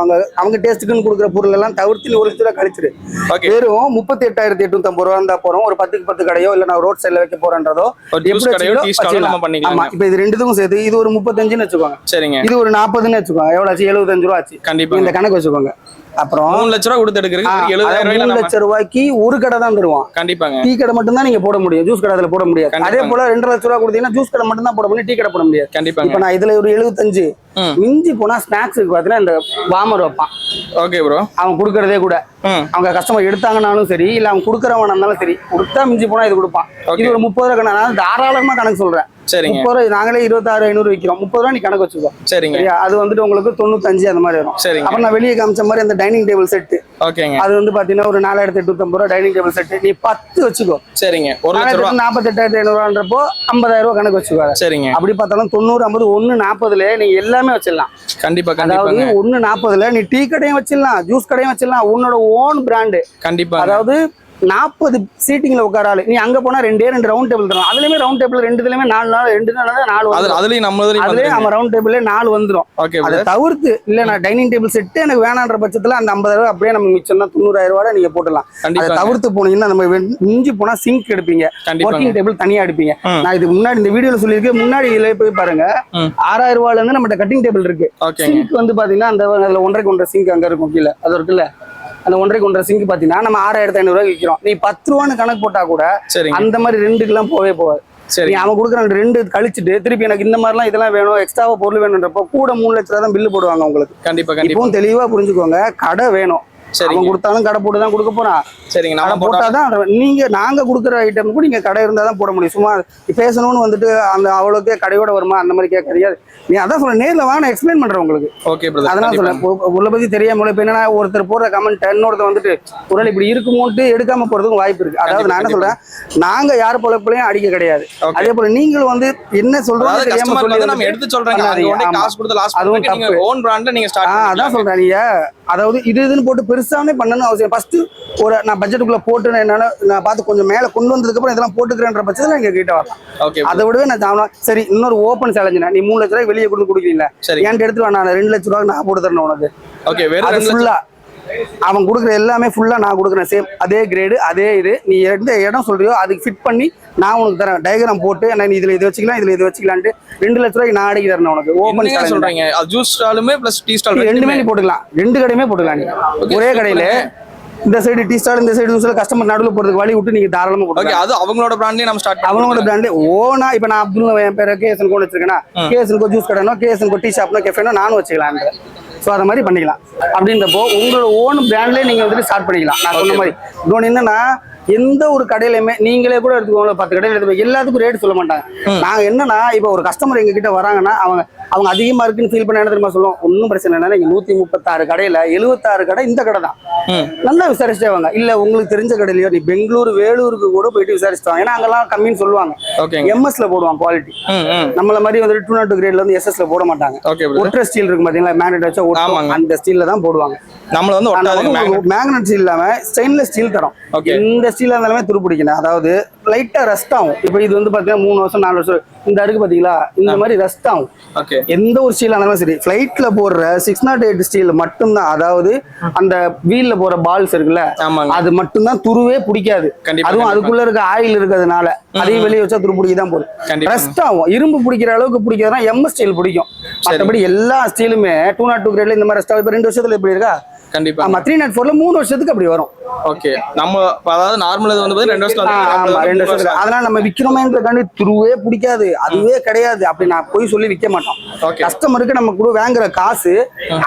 அவங்க அவங்க டேஸ்ட்டுக்குன்னு கொடுக்குற பொருள் எல்லாம் தவிர்த்து ஒரு லட்ச ரூபா கழிச்சிரு. வெறும் முப்பத்தி எட்டாயிரத்தி எட்நூத்தி ஐம்பது ரூபா இருந்தா போறோம். ஒரு பத்துக்கு பத்து கடையோ இல்ல நான் ரோட் சைட்ல வைக்க போறேன்றதோ ஆமா இப்ப இது ரெண்டுத்துக்கும் சேர்த்து இது ஒரு முப்பத்தஞ்சுன்னு வச்சுக்கோங்க. சரிங்க. இது ஒரு நாற்பதுன்னு வச்சுக்கோங்க. எவ்வளவு ஆச்சு? எழுபத்தஞ்சு ரூபா ஆச்சு. இந்த கணக்கு வச்சுக்கோங்க. அப்புறம் மூணு லட்ச ரூபா கொடுத்து எடுக்கிறதுக்கு எழுபதாயிரம் ரூபாயில மூணு லட்சம் ரூபாய்க்கு ஒரு கடை தான் தருவான் கண்டிப்பாங்க. டீ கடை மட்டும் தான் நீங்க போட முடியும். ஜூஸ் கடை அதுல போட முடியாது. அதே. போல ரெண்டு லட்ச ரூபா கொடுத்தீங்கன்னா ஜூஸ் கடை மட்டும் தான் போட முடியும் டீ கடை போட முடியாது. கண்டிப்பாங்க. இப்ப நான் இதுல ஒரு எழுபத்தஞ்சு. மிஞ்சி போனா ஸ்நாக்ஸுக்கு பாத்தீங்கன்னா இந்த வாமர் வைப்பான். ஓகே ப்ரோ அவன் கொடுக்கறதே கூட. அவங்க கஸ்டமர் எடுத்தாங்கனாலும் சரி இல்ல அவன் கொடுக்கறவனா இருந்தாலும் சரி கொடுத்தா மிஞ்சி போனா இது கொடுப்பான். இது ஒரு முப்பது ரூபா கணக்கு தாராளமா கணக்கு சொல்றேன். சரிங்க. முப்பது ரூபா நாங்களே இருபத்தாறு ஐநூறு விற்கிறோம் முப்பது ரூபா நீ கணக்கு வச்சுக்கோ. சரிங்க. அது வந்துட்டு உங்களுக்கு தொண்ணூத்தஞ்சு அந்த மாதிரி வரும். சரிங்க. அப்புறம் நான் வெளியே காமிச்ச மாதிரி அந்த டைனிங் டேபிள் செட்டு ஓகேங்க. அது வந்து பாத்தீங்கன்னா ஒரு நாலாயிரத்தி எட்நூத்தம்பது ரூபா டைனிங் டேபிள் செட்டு நீ பத்து வச்சுக்கோ. சரிங்க. ஒரு லட்ச ரூபா. நாற்பத்தெட்டாயிரத்தி ஐநூறுவான்றப்போ ஐம்பதாயிரம் ரூபா கணக்கு வச்சுக்கோ. சரிங்க. அப்படி பார்த்தாலும் தொண்ணூறு ஐம்பது ஒன்னு நாற்பதுல நீங்க எல்லாமே வச்சிடலாம். கண்டிப்பா அதாவது ஒன்னு நாற்பதுல நீ டீ கடையும் வச்சிடலாம் ஜூஸ் கடையும் வச்சிடலாம் உன்னோட ஓன் பிராண்டு கண்டிப்பா அதாவது நாற்பது சீட்டிங்ல உட்கார ஆளு. நீ அங்க போனா ரெண்டே ரெண்டு ரவுண்ட் டேபிள் தரும் அதுலயுமே ரவுண்ட் டேபிள் ரெண்டு இதுலயுமே நாலு நாள் ரெண்டு நாள் நாலு. அதுலயும் நம்ம இதுலயும் அதுலயே வந்துருங்க. நம்ம ரவுண்ட் டேபிள்ல நாலு வந்துரும். அதை. தவிர்த்து இல்ல நான் டைனிங் டேபிள் செட்டு எனக்கு வேணான்ற பட்சத்துல அந்த ஐம்பதாயிரம் ரூபாய் அப்படியே நம்ம மிச்சம் தான் தொண்ணூறாயிரம் ரூபாய் நீங்க அதை கண்டிப்பாங்க தவிர்த்து போனீங்கன்னா நம்ம மிஞ்சி போனா சிங்க் எடுப்பீங்க. ஒர்க்கிங் டேபிள் தனியா எடுப்பீங்க. நான் இதுக்கு முன்னாடி இந்த வீடியோல சொல்லியிருக்கேன். முன்னாடி இதுல போய் பாருங்க. ஆறாயிரம் ரூபாயில இருந்து நம்மகிட்ட கட்டிங் டேபிள் இருக்கு. சிங்க் வந்து பாத்தீங்கன்னா அந்த ஒன்றரைக்கு ஒன்றரை சிங்க் அங்க இருக்கும் கீழே. அது இருக்குல்ல? அந்த ஒன்றரைக்கு ஒன்றரை சிங்க் பாத்தீங்கன்னா நம்ம ஆறாயிரத்தி ஐநூறு ரூபாய்க்கு விற்கிறோம் நீ பத்து ரூபான்னு கணக்கு போட்டா கூட சரிங்க. அந்த மாதிரி ரெண்டுக்கெல்லாம் போவே போகாது சரி அவன் கொடுக்குற ரெண்டு கழிச்சிட்டு திருப்பி எனக்கு இந்த மாதிரிலாம் இதெல்லாம் வேணும் எக்ஸ்ட்ராவா பொருள் வேணுன்றப்போ கூட மூணு லட்ச ரூபா தான் பில்லு போடுவாங்க உங்களுக்கு கண்டிப்பா கண்டிப்பா. தெளிவா புரிஞ்சுக்கோங்க கடை வேணும். அவன் கொடுத்தாலும் கடை போட்டு தான் கொடுக்க போறான். சரிங்க நம்ம போட்டா போட்டாதான் அதை- நீங்க நாங்க கொடுக்குற ஐட்டம் கூட நீங்க கடை இருந்தா தான் போட முடியும். சும்மா பேசணும்னு வந்துட்டு அந்த அவ்வளோக்கே கடையோட வருமா? அந்த மாதிரி கேட்கறியாது நீ அதான் சொல்ல நேர்ல வாங்க நான் எக்ஸ்பிளைன் பண்றேன் உங்களுக்கு. ஓகே அதனால சொல்ல உள்ள பத்தி தெரியாம இப்ப என்னன்னா ஒருத்தர் போடுற கமெண்ட் இன்னொருத்தர் வந்துட்டு ஒரு இப்படி இருக்குமோன்ட்டு எடுக்காம போறதுக்கும் வாய்ப்பு இருக்கு. அதாவது நான் என்ன சொல்றேன் நாங்க யார் பொழப்புலையும் அடிக்க கிடையாது. அதே போல நீங்களும் வந்து என்ன அதாவது தெரியாம சொல்லி நம்ம எடுத்து லாஸ் அதுவும் தப்பு. ஓன் பிராண்ட்ல நீங்க ஆ ஸ்டார்ட் அதான் சொல்றேன் நீங்க. அதாவது இது இதுன்னு போட்டு பெருசாவே பண்ணணும் அவசியம் ஃபர்ஸ்ட் ஒரு நான் பட்ஜெட்டுக்குள்ள போட்டு நான் நான் பார்த்து கொஞ்சம் மேல கொண்டு வந்ததுக்கு அப்புறம் இதெல்லாம் போட்டுக்கிறேன்ற பட்சத்துல எங்க கிட்ட வரலாம். ஓகே அதை விடவே நான் தாவலாம் சரி இன்னொரு ஓப்பன் சேலஞ்சுனா நீ மூணு லட்ச ரூபாய் வெளியே கொடுத்து கொடுக்கல சரி. என்கிட்ட எடுத்து வா, நான் ரெண்டு லட்ச ரூபாய் நான் போட்டு தரணும் உனக்கு. ஓகே அது ரெண்டு லட்சம் ஃபுல்லா அவன் கொடுக்குற எல்லாமே ஃபுல்லா நான் கொடுக்குறேன். சேம் அதே கிரேடு அதே இது. நீ எந்த இடம் சொல்றியோ அதுக்கு ஃபிட் பண்ணி நான் உனக்கு தரேன். டயக்ராம் போட்டு நான் இதுல இது வச்சுக்கலாம் இதுல இது வச்சுக்கலான்ட்டு ரெண்டு லட்ச ரூபாய்க்கு நான் அடிக்க தரேன் உனக்கு. ஓப்பன் அது ஜூஸ் ஸ்டாலுமே பிளஸ் டீ ஸ்டால் ரெண்டுமே. நீ போட்டுக்கலாம். ரெண்டு கடையுமே போட்டுக்கலாம் நீ. ஒரே கடையில இந்த சைடு டீ ஸ்டால் இந்த சைடு ஜூஸ்ல கஸ்டமர் நடுவில் போறதுக்கு வழி விட்டு நீங்க தாராளமா ஓகே போட்டுக்கலாம் அது அவங்களோட பிராண்ட்லயே நம்ம ஸ்டார்ட் அவனோட பிராண்டு ஓனா இப்ப நான் அப்துல் என் பேர் கேஎஸ்என் கோன் வச்சிருக்கேன்னா கேஎஸ்என் கோ ஜூஸ் கடைனோ கேஎஸ்என் கோ டீ ஷாப்னோ கெஃபேனோ நானும் வச்சுக்கலாம் ஸோ அதை மாதிரி பண்ணிக்கலாம். அப்படின்றப்போ உங்களோட ஓன் பிராண்ட்லேயே நீங்க வந்துட்டு ஸ்டார்ட் பண்ணிக்கலாம். நான் சொன்ன மாதிரி. இன்னொன்று என்னன்னா எந்த ஒரு கடையிலுமே நீங்களே கூட எடுத்துக்கோங்க பத்து கடையில் எடுத்து எல்லாத்துக்கும் ரேட் சொல்ல மாட்டாங்க. நாங்க என்னன்னா இப்போ ஒரு கஸ்டமர் எங்க கிட்ட வராங்கன்னா அவங்க அவங்க அதிகமா இருக்குன்னு ஃபீல் பண்ண என்ன தெரியுமா சொல்லுவோம் ஒன்றும் பிரச்சனை இல்லை. நீங்க நூத்தி முப்பத்தாறு கடையில எழுபத்தாறு கடை இந்த கடை தான். நல்லா விசாரிச்சுட்டே வாங்க. இல்ல உங்களுக்கு தெரிஞ்ச கடையிலயோ நீ பெங்களூர் வேலூருக்கு கூட போயிட்டு விசாரிச்சுட்டு வாங்க. ஏன்னா அங்கெல்லாம் கம்மின்னு சொல்லுவாங்க. எம்எஸ்ல போடுவாங்க குவாலிட்டி நம்மள மாதிரி வந்து டூ நாட் கிரேட்ல வந்து எஸ்எஸ்ல போட மாட்டாங்க. ஒற்றை ஸ்டீல் இருக்கு பாத்தீங்களா? மேக்னெட் வச்சா. அந்த ஸ்டீல்ல தான் போடுவாங்க. நம்மள வந்து ஒட்டாதுங்க மேக்னெட் ஸ்டீல் இல்லாம ஸ்டெயின்லெஸ் ஸ்டீல் தரும். இந்த ஸ்டீல் இருந்தாலுமே துருப்பிடிக்கணும் அதாவது லைட்டா ரஸ்ட் ஆகும். இப்போ இது வந்து பாத்தீங்கன்னா மூணு வருஷம் நாலு வருஷம் இந்த அடுக்கு பாத்தீங்களா? இந்த மாதிரி ரஸ்ட் ஆகும். ஓகே எந்த ஒரு ஸ்டீல் இருந்தாலும் சரி ஃபிளைட்ல போடுற சிக்ஸ் நாட் எயிட் ஸ்டீல் மட்டும்தான். அதாவது அந்த வீல்ல போற பால்ஸ் இருக்குல்ல அது மட்டும்தான் துருவே பிடிக்காது. அதுவும். அதுக்குள்ள இருக்க ஆயில் இருக்கிறதுனால. அதையும் வெளியே வச்சா துரு பிடிக்க தான் போகுது. கண்டிப்பா. ரெஸ்ட் ஆகும். இரும்பு பிடிக்கிற அளவுக்கு பிடிக்கிறதா எம்எஸ் ஸ்டீல் பிடிக்கும். மற்றபடி எல்லா ஸ்டீலுமே டூ நாட் டூ கிரேட்ல இந்த மாதிரி ரெஸ்ட் ஆகும். இப்போ ரெண்டு வருஷத்துல எப்படி இருக்கா? கண்டிப்பா. ஆமா த்ரீ நாட் ஃபோர்ல மூணு வருஷத்துக்கு அப்படி வரும். ஓகே நம்ம அதாவது நார்மல் இது வந்து ரெண்டு வருஷம் ஆமா ரெண்டு வருஷத்துக்கு அதனால நம்ம விக்கிறோமேன்றதுக்காண்டி துருவே பிடிக்காது. அதுவே கிடையாது. அப்படி நான் போய் சொல்லி விற்க மாட்டோம். ஓகே கஸ்டமருக்கு நம்ம கூட வாங்குற காசு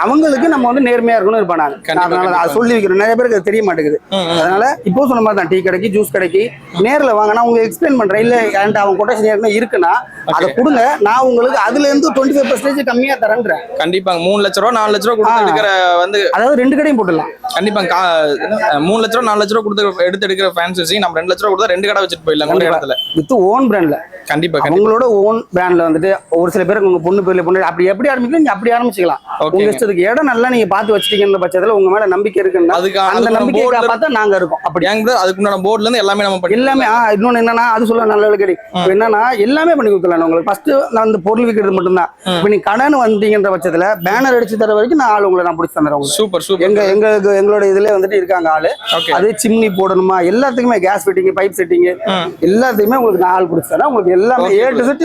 அவங்களுக்கு நம்ம வந்து நேர்மையா இருக்கணும் கண்டிப்பா, அதனால. அதை சொல்லி வைக்கிறேன். நிறைய பேருக்கு தெரிய மாட்டேங்குது. அதனால இப்போ சொன்ன மாதிரி தான் டீ கடைக்கு ஜூஸ் கடைக்கு நேர்ல வாங்க நான் உங்களுக்கு எக்ஸ்பிளைன் பண்றேன். இல்ல என்கிட்ட அவன் கொட்டேஷன் ஏற்கனவே இருக்குன்னா அதை கொடுங்க. நான் உங்களுக்கு அதுல இருந்து டுவெண்ட்டி ஃபைவ் பர்சன்டேஜ் கம்மியா தரேன்றேன் கண்டிப்பாங்க. மூணு லட்ச ரூபா நாலு லட்ச ரூபா கொடுத்து வந்து அதாவது ரெண்டு கடையும் போட்டுடலாம். கண்டிப்பா கா மூணு லட்ச ரூபா நாலு லட்ச ரூபா கொடுத்து எடுத்து எடுக்கிற ஃபேன்சி நம்ம ரெண்டு லட்ச ரூபா கொடுத்தா ரெண்டு கடை வச்சுட்டு போயிடலாம் ஒரு. இடத்துல. வித் ஓன் பிராண்ட்ல கண்டிப்பா கண்டிப்பா. அவங்களோட ஓன் பிராண்ட்ல வந்துட்டு ஒரு சில பேருக்கு உங்க பொண்ணு பேர்ல பொண்ணு அப்படி எப்படி ஆரம்பிக்கலாம் நீங்க அப்படி ஆரம்பிச்சுக்கலாம். உங்க இஷ்டத்துக்கு இடம் நல்லா நீங்க பார்த்து வச்சிட்டீங்கன்ற பட்சத்துல உங்க மேல நம்பிக்கை இருக்குன்னா அதுக்கு அந்த நம்பிக்கையை boardல- காப்பாத்தா நாங்க இருக்கோம். அப்படி. அதுக்கு உண்டான போர்ட்ல இருந்து எல்லாமே நம்ம பண்ணி எல்லாமே இன்னொன்னு என்னன்னா அது சொல்ல நல்ல கேடி இப்ப என்னன்னா எல்லாமே பண்ணி கொடுத்துலாம் உங்களுக்கு. ஃபர்ஸ்ட் நான் இந்த பொருள் விற்கிறது மட்டும்தான். இப்ப நீ கடன் வந்தீங்கன்ற பட்சத்துல பேனர் அடிச்சு தர வரைக்கும் நான் ஆள் உங்களை நான் பிடிச்சி தந்துடுறேன் சூப்பர் சூப்பர் எங்க எங்களுக்கு எங்களோட இதுல வந்துட்டு இருக்காங்க ஆளு. அது சிம்னி போடணுமா? எல்லாத்துக்குமே கேஸ் ஃபிட்டிங் பைப் செட்டிங் எல்லாத்துக்குமே உங்களுக்கு நான் ஆள் கொடுத்தேன் உங்களுக்கு எல்லாமே ஏ டு செட்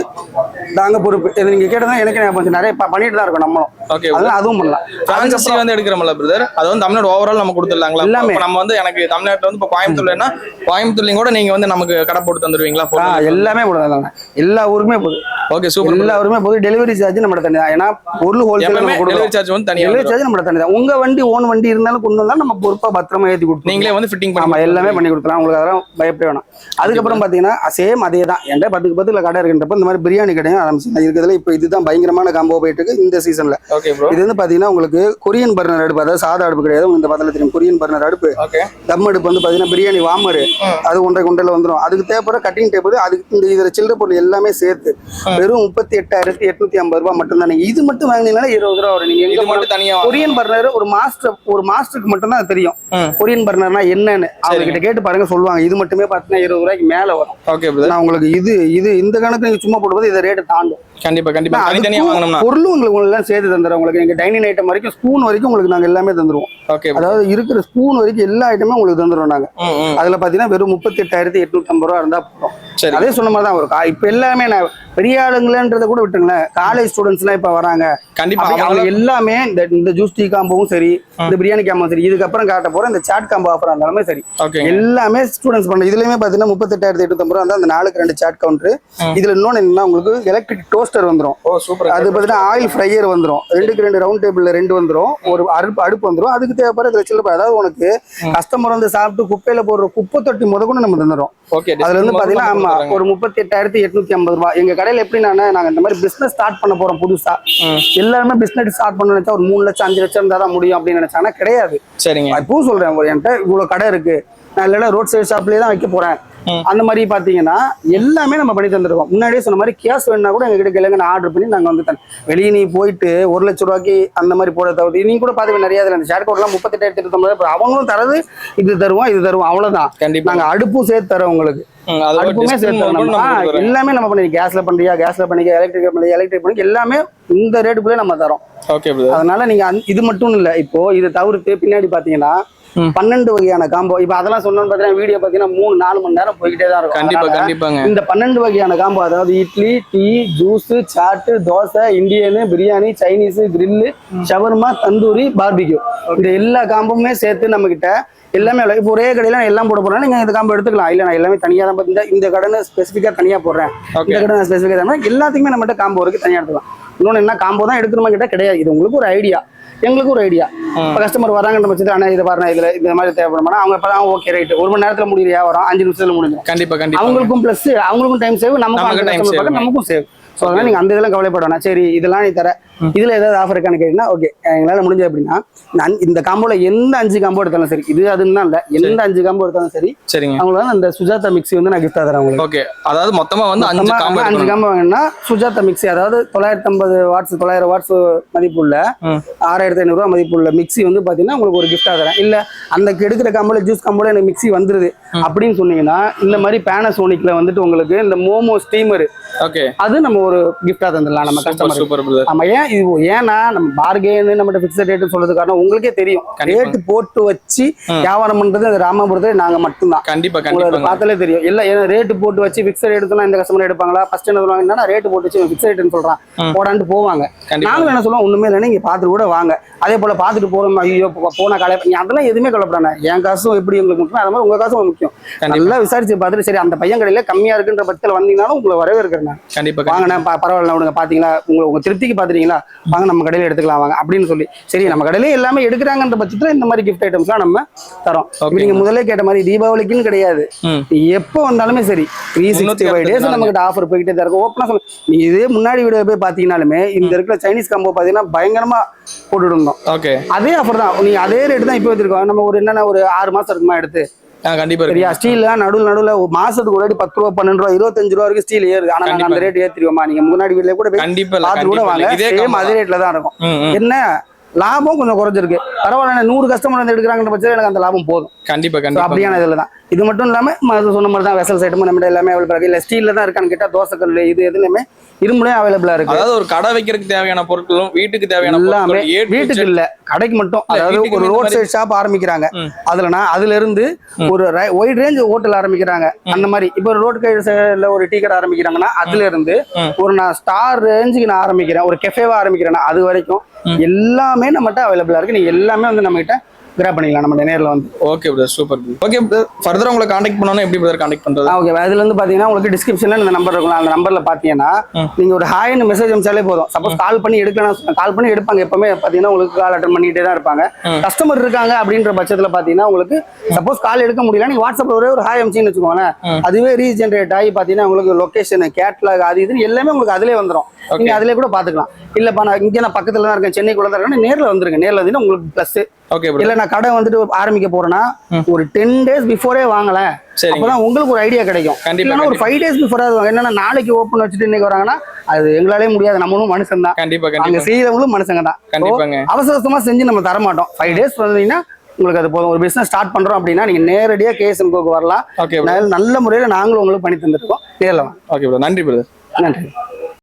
நாங்க பொறுப்பு. இது நீங்க கேட்டதா எனக்கு நான் கொஞ்சம் நிறைய பண்ணிட்டு தான் இருக்கோம் நம்மளும். ஓகே அதுவும் பண்ணலாம். பிரான்சைசி வந்து எடுக்கிறோம்ல பிரதர் அது வந்து தமிழ்நாடு ஓவரால் நம்ம கொடுத்துடலாங்களா? எல்லாமே. நம்ம வந்து எனக்கு தமிழ்நாட்டுல வந்து இப்போ கோயம்புத்தூர்லன்னா கோயம்புத்தூர்லயும் கூட நீங்க வந்து நமக்கு கடை போட்டு தந்துருவீங்களா? ஆ, எல்லாமே போடுறதாங்க எல்லா ஊருக்குமே போகுது ஓகே சூப்பர் எல்லா ஊருமே போகுது டெலிவரி சார்ஜ் நம்ம தனி தான் ஏன்னா பொருள் ஹோல்சேல் நம்ம டெலிவரி சார்ஜ் வந்து தனியா டெலிவரி சார்ஜ் நம்ம தனி தான் உங்க வண்டி ஓன் வண்டி இருந்தாலும் கொண்டு வந்தாலும் நம்ம பொறுப்பா பத்திரமா ஏத்தி கொடுத்து நீங்களே வந்து ஃபிட்டிங் ஆமா பண்ணி எல்லாமே பண்ணி கொடுக்கலாம். உங்களுக்கு அதெல்லாம் பயப்பட வேணாம். அதுக்கப்புறம் பாத்தீங்கன்னா சேம் அதே தான். என்கிட்ட பத்துக்கு பத்துல கடை இருக்கின்றப்ப இந்த மாதிரி பிரியாணி கடையும் ஆரம்பிச்சு. இருக்கிறதுல இப்போ இதுதான் பயங்கரமான காம்போ போயிட்டு இருக்கு இந்த சீசன்ல இது வந்து பாத்தீங்கன்னா உங்களுக்கு கொரியன் பர்னர் அடுப்பு அதாவது சாதா அடுப்பு கிடையாது. இந்த பத்தில தெரியும் கொரியன் பர்னர் அடுப்பு. தம் அடுப்பு வந்து பாத்தீங்கன்னா பிரியாணி வாமரு. அது ஒன்றை கொண்டையில வந்துடும் அதுக்கு தேவைப்படுற கட்டிங் டேபிள் அதுக்கு இந்த இதுல சில்லற பொருள் எல்லாமே சேர்த்து வெறும் முப்பத்தி எட்டாயிரத்தி எட்நூத்தி ஐம்பது ரூபாய் மட்டும் தான் இது மட்டும் வாங்கினீங்கன்னா இருபது ரூபா வரும். நீங்க எங்க மட்டும் தனியா கொரியன் பர்னர் ஒரு மாஸ்டர் ஒரு மாஸ்டருக்கு மட்டும் தான் தெரியும். கொரியன் பர்னர்னா என்னன்னு. அவங்க கிட்ட கேட்டு பாருங்க சொல்லுவாங்க. இது மட்டுமே பார்த்தீங்கன்னா இருபது ரூபாய்க்கு மேல வரும். நான் உங்களுக்கு இது இது இந்த கணக்கு நீங்க சும்மா போடும்போது இதை ரேட்டு தாண்டும். கண்டிப்பா கண்டிப்பா. தனித்தனியா வாங்கணும்னா. பொருளும் உங்களுக்கு எல்லாம் சேர்த்து தந்துடுறோம் உங்களுக்கு நீங்க டைனிங் ஐட்டம் வரைக்கும் ஸ்பூன் வரைக்கும் உங்களுக்கு நாங்க எல்லாமே தந்துருவோம். ஓகே அதாவது இருக்கிற ஸ்பூன் வரைக்கும் எல்லா ஐட்டமும் உங்களுக்கு தந்துடுவோம் நாங்க. அதுல பாத்தீங்கன்னா வெறும் முப்பத்தி எட்டாயிரத்தி எட்நூத்தி ஐம்பது ரூபா இருந்தா போதும். சரி. அதே சொன்ன மாதிரி தான் வரும் இப்ப எல்லாமே நான் பெரிய ஆளுங்களன்றத கூட விட்டுங்களேன் காலேஜ் ஸ்டூடெண்ட்ஸ் எல்லாம் இப்ப வராங்க. கண்டிப்பா அவங்க எல்லாமே இந்த இந்த ஜூஸ் டீ காம்போவும் சரி இந்த பிரியாணி காம்போவும் சரி இதுக்கப்புறம் காட்ட போற இந்த சாட் காம்போ ஆஃபர் இருந்தாலுமே சரி. எல்லாமே ஸ்டூடெண்ட்ஸ் பண்ண இதுலயுமே பாத்தீங்கன்னா முப்பத்தெட்டாயிரத்தி எட்நூத்தி ரூபா அந்த நாலுக்கு ரெண்டு சாட் கவுண்டர் இதுல இன்னொன்னு என்னன்னா உங்களுக்கு எலக்ட்ரிக் ஓ சூப்பர் அது பாத்தீங்கன்னா ஆயில் ஃப்ரையர் வந்துரும். ரெண்டுக்கு ரெண்டு ரவுண்ட் டேபிள்ல ரெண்டு வந்துரும். ஒரு அடுப்பு அடுப்பு வந்துரும். அதுக்கு தேவைப்படுற இதுல அதாவது உனக்கு கஸ்டமர் வந்து சாப்பிட்டு குப்பையில போடுற குப்பை தொட்டி முத கூட நம்ம தந்துடும் ஓகே அதுல இருந்து பாத்தீங்கன்னா ஆமா ஒரு முப்பத்தி எட்டாயிரத்தி எட்நூத்தி ஐம்பது ரூபாய். எங்க கடையில எப்படி நாங்க இந்த மாதிரி பிசினஸ் ஸ்டார்ட் பண்ண போறோம் புதுசா. எல்லாருமே பிசினஸ் ஸ்டார்ட் பண்ண நினைச்சா ஒரு மூணு லட்சம் அஞ்சு லட்சம் இருந்தா தான் முடியும் அப்படின்னு நினைச்சாங்கன்னா கிடையாது. சரிங்க. இப்போ சொல்றேன் ஒரு என்கிட்ட இவ்வளவு கடை இருக்கு. நான் இல்லைன்னா ரோட் சைடு ஷாப்லயே தான் வைக்க போறேன். அந்த மாதிரி பாத்தீங்கன்னா எல்லாமே நம்ம பண்ணி தந்துருவோம். முன்னாடியே சொன்ன மாதிரி கேஸ் வேணும்னா கூட எங்ககிட்ட கேளுங்க நான் ஆர்டர் பண்ணி நாங்க வந்து தரேன் வெளியே நீ போயிட்டு ஒரு லட்ச ரூபாய்க்கு அந்த மாதிரி போட தவிர்த்து நீங்க கூட பாத்துக்க நிறைய இதுல இந்த ஷேர் கோட்லாம் முப்பத்தெட்டாயிரத்தி இருபத்தொன்பது அவங்களும் தரது இது தருவோம் இது தருவோம் அவ்வளவுதான். கண்டிப்பா. நாங்க அடுப்பும் சேர்த்து தரோம் உங்களுக்கு. அடுப்புமே சேர்த்து கூட. எல்லாமே நம்ம பண்ணி கேஸ்ல பண்றியா கேஸ்ல பண்ணிக்க எலக்ட்ரிக் பண்ணி எலக்ட்ரிக் பண்ணி எல்லாமே இந்த ரேட்டுக்குள்ளே நம்ம தரோம். ஓகே அதனால நீங்க அந்த- இது மட்டும் இல்ல இப்போ இதை தவிர்த்து பின்னாடி பாத்தீங்கன்னா. பன்னெண்டு வகையான காம்போ இப்ப அதெல்லாம் சொன்னோம்னு பாத்தீங்கன்னா வீடியோ பாத்தீங்கன்னா மூணு நாலு மணி நேரம் போய்கிட்டே தான் இருக்கும். கண்டிப்பா கண்டிப்பாங்க. இந்த பன்னெண்டு வகையான காம்போ அதாவது idli tea juice chaat dosa Indian biryani Chinese grill shawarma tandoori barbecue இந்த எல்லா காம்போமே சேர்த்து நம்ம கிட்ட எல்லாமே. இப்போ ஒரே கடையில நான் எல்லாம் போட போறேன் நீங்க இந்த காம்போ எடுத்துக்கலாம். இல்ல நான் எல்லாமே தனியா தான் பாத்து- இந்த இந்த கடைன்னு ஸ்பெசிஃபிக்கா தனியா போடுறேன். இந்த கடை நான் ஸ்பெசிஃபிக்கா எல்லாத்துக்குமே நம்மகிட்ட காம்போ இருக்கு தனியா எடுத்துக்கலாம். இன்னொன்னு என்ன காம்போ தான் எடுக்கணுமா கிட்ட கிடையாது. இது உங்களுக்கு ஒரு ஐடியா எங்களுக்கு ஒரு ஐடியா இப்போ கஸ்டமர் வராங்கன்ற பட்சத்தில் அண்ணா இதை பாருங்க இதுல இந்த மாதிரி தேவைப்படுமா அவங்க இப்போ ஓகே ரைட் ஒரு மணி நேரத்துல முடியலையா? வரும். அஞ்சு நிமிஷத்துல முடிஞ்சிடும். கண்டிப்பா கண்டிப்பா. அவங்களுக்கும் ப்ளஸ் அவங்களுக்கும் டைம் சேவ் நமக்கும் நமக்கும் சேவ் ஸோ அதனால நீங்க அந்த இதெல்லாம் கவலைப்பட வேணாம். சரி இதெல்லாம் நீ தர. இதுல ஏதாவது ஆஃபர் இருக்கான்னு கேட்டீங்கன்னா ஓகே எங்களால முடிஞ்சது அப்படின்னா இந்த காம்போல எந்த அஞ்சு காம்போ எடுத்தாலும் சரி இது அதுன்னு தான் இல்ல. எந்த அஞ்சு காம்போ எடுத்தாலும் சரி சரிங்க. அவங்களுக்கு அந்த சுஜாதா மிக்ஸி வந்து நான் கிஃப்டா தரேன் உங்களுக்கு. ஓகே அதாவது மொத்தமா வந்து அஞ்சு காம்போ அஞ்சு காம்போ வாங்கினா சுஜாதா மிக்ஸி அதாவது தொள்ளாயிரத்தி ஐம்பது வாட்ஸ் தொள்ளாயிரம் வாட்ஸ் மதிப்புள்ள. ஆறாயிரத்தி ஐநூறுரூவா மதிப்புள்ள மிக்ஸி வந்து பாத்தீங்கன்னா உங்களுக்கு ஒரு கிஃப்டா தரேன். இல்ல அந்த எடுக்கிற காம்போல ஜூஸ் காம்போல எனக்கு மிக்ஸி வந்துருது. அப்படின்னு சொன்னீங்கன்னா இந்த மாதிரி பேனசோனிக்ல வந்துட்டு உங்களுக்கு இந்த மோமோ ஸ்டீமர் அது நம்ம ஒரு கிஃப்டா தந்துடலாம் நம்ம கஸ்டமர் ஆமா ஏன் இது ஏன்னா நம்ம பார்கெயின் நம்ம ஃபிக்ஸட் ரேட் சொல்றது காரணம் உங்களுக்கே தெரியும். கண்டிப்பா. ரேட் போட்டு வச்சு வியாபாரம் பண்றது அது ராமபுரத்துல நாங்க மட்டும்தான். கண்டிப்பா கண்டிப்பாங்க பார்த்தாலே தெரியும். இல்ல ஏன்னா ரேட் போட்டு வச்சு ஃபிக்ஸட் எடுத்தோம்னா இந்த கஸ்டமர் எடுப்பாங்களா? ஃபர்ஸ்ட் என்ன சொல்லுவாங்க என்னன்னா ரேட் போட்டு வச்சு ஃபிக்ஸட் ரேட்னு சொல்றான். ம். போடான்ட்டு போவாங்க. கண்டிப்பா. நாங்களும் என்ன சொல்லுவோம்? ஒண்ணுமே இல்லைன்னா நீங்க பார்த்துட்டு கூட வாங்க. அதே போல பார்த்துட்டு போறோம் ஐயோ போன காலை நீ அதெல்லாம் எதுவுமே கவலைப்படாத. என் காசும் எப்படி உங்களுக்கு முக்கியம் அது மாதிரி உங்க காசும் முக்கியம். கண்டிப்பா. நல்லா விசாரிச்சு பார்த்துட்டு சரி அந்த பையன் கடையில கம்மியா இருக்குன்ற பட்சத்துல வந்தீங்கனாலும் உங்களை வரவேற்கிறேன் நான் கண்டிப்பா. வாங்கண்ணே பரவாயில்ல விடுங்க. பாத்தீங்களா? உங்க உங்க திருப்திக்கு பாத்துறீங்களா வாங்க நம்ம கடையில எடுத்துக்கலாம் வாங்க அப்படின்னு சொல்லி. சரி நம்ம கடையில எல்லாமே எடுக்கிறாங்கன்ற பட்சத்துல இந்த மாதிரி கிஃப்ட் ஐட்டம்ஸ்லாம் நம்ம தரோம். நீங்க முதல்ல கேட்ட மாதிரி தீபாவளிக்குன்னு கிடையாது. எப்போ வந்தாலுமே சரி த்ரீ சிக்ஸ்டி ஃபைவ் டேஸ் கிட்ட ஆஃபர் போய்கிட்டே தான் இருக்கும் ஓப்பனா சொல்ல நீங்க இதே முன்னாடி வீடியோ போய் பாத்தீங்கன்னாலுமே இந்த இருக்கிற சைனீஸ் காம்போ பாத்தீங்கன்னா பயங்கரமா போட்டுட்டு இருந்தோம். ஓகே அதே ஆஃபர் தான். நீங்க அதே ரேட் தான் இப்போ வச்சிருக்கோம். நம்ம ஒரு என்னன்னா ஒரு ஆறு மாசம் இருக்குமா எடுத்து? கண்டிப்பா சரியா? ஸ்டீல் நடுவில் நடுவில் மாசத்துக்கு ஒரு பத்து ரூபா பன்னெண்டு ரூபா இருபத்தஞ்சு ரூபா வரைக்கும் ஸ்டீல் ஏறுது. ஆனா நாங்க அந்த ரேட் ஏத்திருவோமா நீங்க முன்னாடி வீட்ல கூட கண்டிப்பா கூட வாங்க. இதே அதே ரேட்ல தான் இருக்கும். என்ன? லாபம் கொஞ்சம் குறைஞ்சிருக்கு. பரவாயில்ல நூறு கஸ்டமர் வந்து எடுக்கிறாங்கன்ற பட்சத்தில் எனக்கு அந்த லாபம் போதும். கண்டிப்பா So, கண்டிப்பா. அப்படியான இதில் தான். இது மட்டும் இல்லாமல் சொன்ன மாதிரி தான் வெசல் சைட்டும் நம்ம எல்லாமே அவைலபிள் இருக்கு. இல்லை ஸ்டீலில் தான் இருக்கான்னு கேட்டால் தோசைக்கல் இது எதுலையுமே இரும்புலையும் அவைலபிளாக இருக்கு. அதாவது ஒரு கடை வைக்கிறதுக்கு தேவையான பொருட்களும் வீட்டுக்கு தேவையான எல்லாமே வீட்டுக்கு. இல்ல கடைக்கு மட்டும். அதாவது ஒரு ரோட் சைடு ஷாப் ஆரம்பிக்கிறாங்க. அதுலனா அதுல இருந்து ஒரு ஒயிட் ரேஞ்ச் ஹோட்டல் ஆரம்பிக்கிறாங்க. அந்த மாதிரி. இப்போ ஒரு ரோட் சைடுல ஒரு டீ கடை ஆரம்பிக்கிறாங்கன்னா அதுல இருந்து. ஒரு நான் ஸ்டார் ரேஞ்சுக்கு நான் ஆரம்பிக்கிறேன். ஒரு கெஃபேவா ஆரம்பிக்கிறேன் அது வரைக்கும் எல்லாமே நம்மகிட்ட அவைலபிளா இருக்கு. நீங்க எல்லாமே வந்து நம்ம கிட்ட கிராப் பண்ணிக்கலாம். நம்ம நேர்ல வந்து. Okay brother super okay brother ஃபர்தரா உங்களை காண்டாக்ட் பண்ணனும் எப்படி பிரதர் காண்டாக்ட் பண்றது? ஓகே அதுல இருந்து பாத்தீங்கன்னா உங்களுக்கு டிஸ்கிரிப்ஷன்ல இந்த நம்பர் இருக்கும் அந்த நம்பர்ல பாத்தீங்கன்னா ம். நீங்க ஒரு ஹாய்னு மெசேஜ் அனுப்பிச்சாலே போதும். சப்போஸ் கால் பண்ணி எடுக்கணும் கால் பண்ணி எடுப்பாங்க. எப்பவுமே பாத்தீங்கன்னா உங்களுக்கு கால் அட்டன் பண்ணிட்டே தான் இருப்பாங்க. கஸ்டமர் இருக்காங்க அப்படின்ற பட்சத்துல பாத்தீங்கன்னா உங்களுக்கு சப்போஸ் கால் எடுக்க முடியல நீங்க வாட்ஸ்அப்ல ஒரே ஒரு ஹாய் அமிச்சின்னு வச்சுக்கோங்களேன். அதுவே ரீஜென்ரேட் ஆகி பாத்தீங்கன்னா உங்களுக்கு லொகேஷன் கேட்லாக் அது இதுன்னு எல்லாமே உங்களுக்கு அதுலயே வந்துரும். நீங்க அதுலயே கூட பாத்துக்கலாம். இல்லப்பா நான் இங்க நான் பக்கத்துல தான் இருக்கேன் சென்னைக்குள்ள தான் இருக்கேன் நேர்ல வந்துருங்க. நேர்ல வந்து உங்களுக்கு பிளஸ் ஓகே இல்ல நான் கடை வந்துட்டு ஆரம்பிக்க போறேன்னா. ஒரு டென் டேஸ் பிஃபோரே சரிங்க. அப்பதான் உங்களுக்கு ஒரு ஐடியா கிடைக்கும். கண்டிப்பா, இல்லைன்னா ஒரு ஃபைவ் டேஸ் பிஃபோர் ஆகுது என்னன்னா நாளைக்கு ஓப்பன் வச்சுட்டு இன்னைக்கு வராங்கன்னா அது எங்களாலே முடியாது. நம்மளும் மனுஷன் தான். கண்டிப்பா அங்க செய்யறவங்களும் மனுஷங்க தான். அவசரமா செஞ்சு நம்ம தர மாட்டோம் ஃபைவ் டேஸ் வந்தீங்கன்னா உங்களுக்கு அது போதும். ஒரு பிசினஸ் ஸ்டார்ட் பண்றோம் அப்படின்னா நீங்க நேரடியா கேஎஸ்எம்கோக்கு வரலாம். நல்ல- முறையில நாங்களும் உங்களுக்கு பண்ணி தந்துருக்கோம். நேரில் ஓகே நன்றி பிரதர் நன்றி.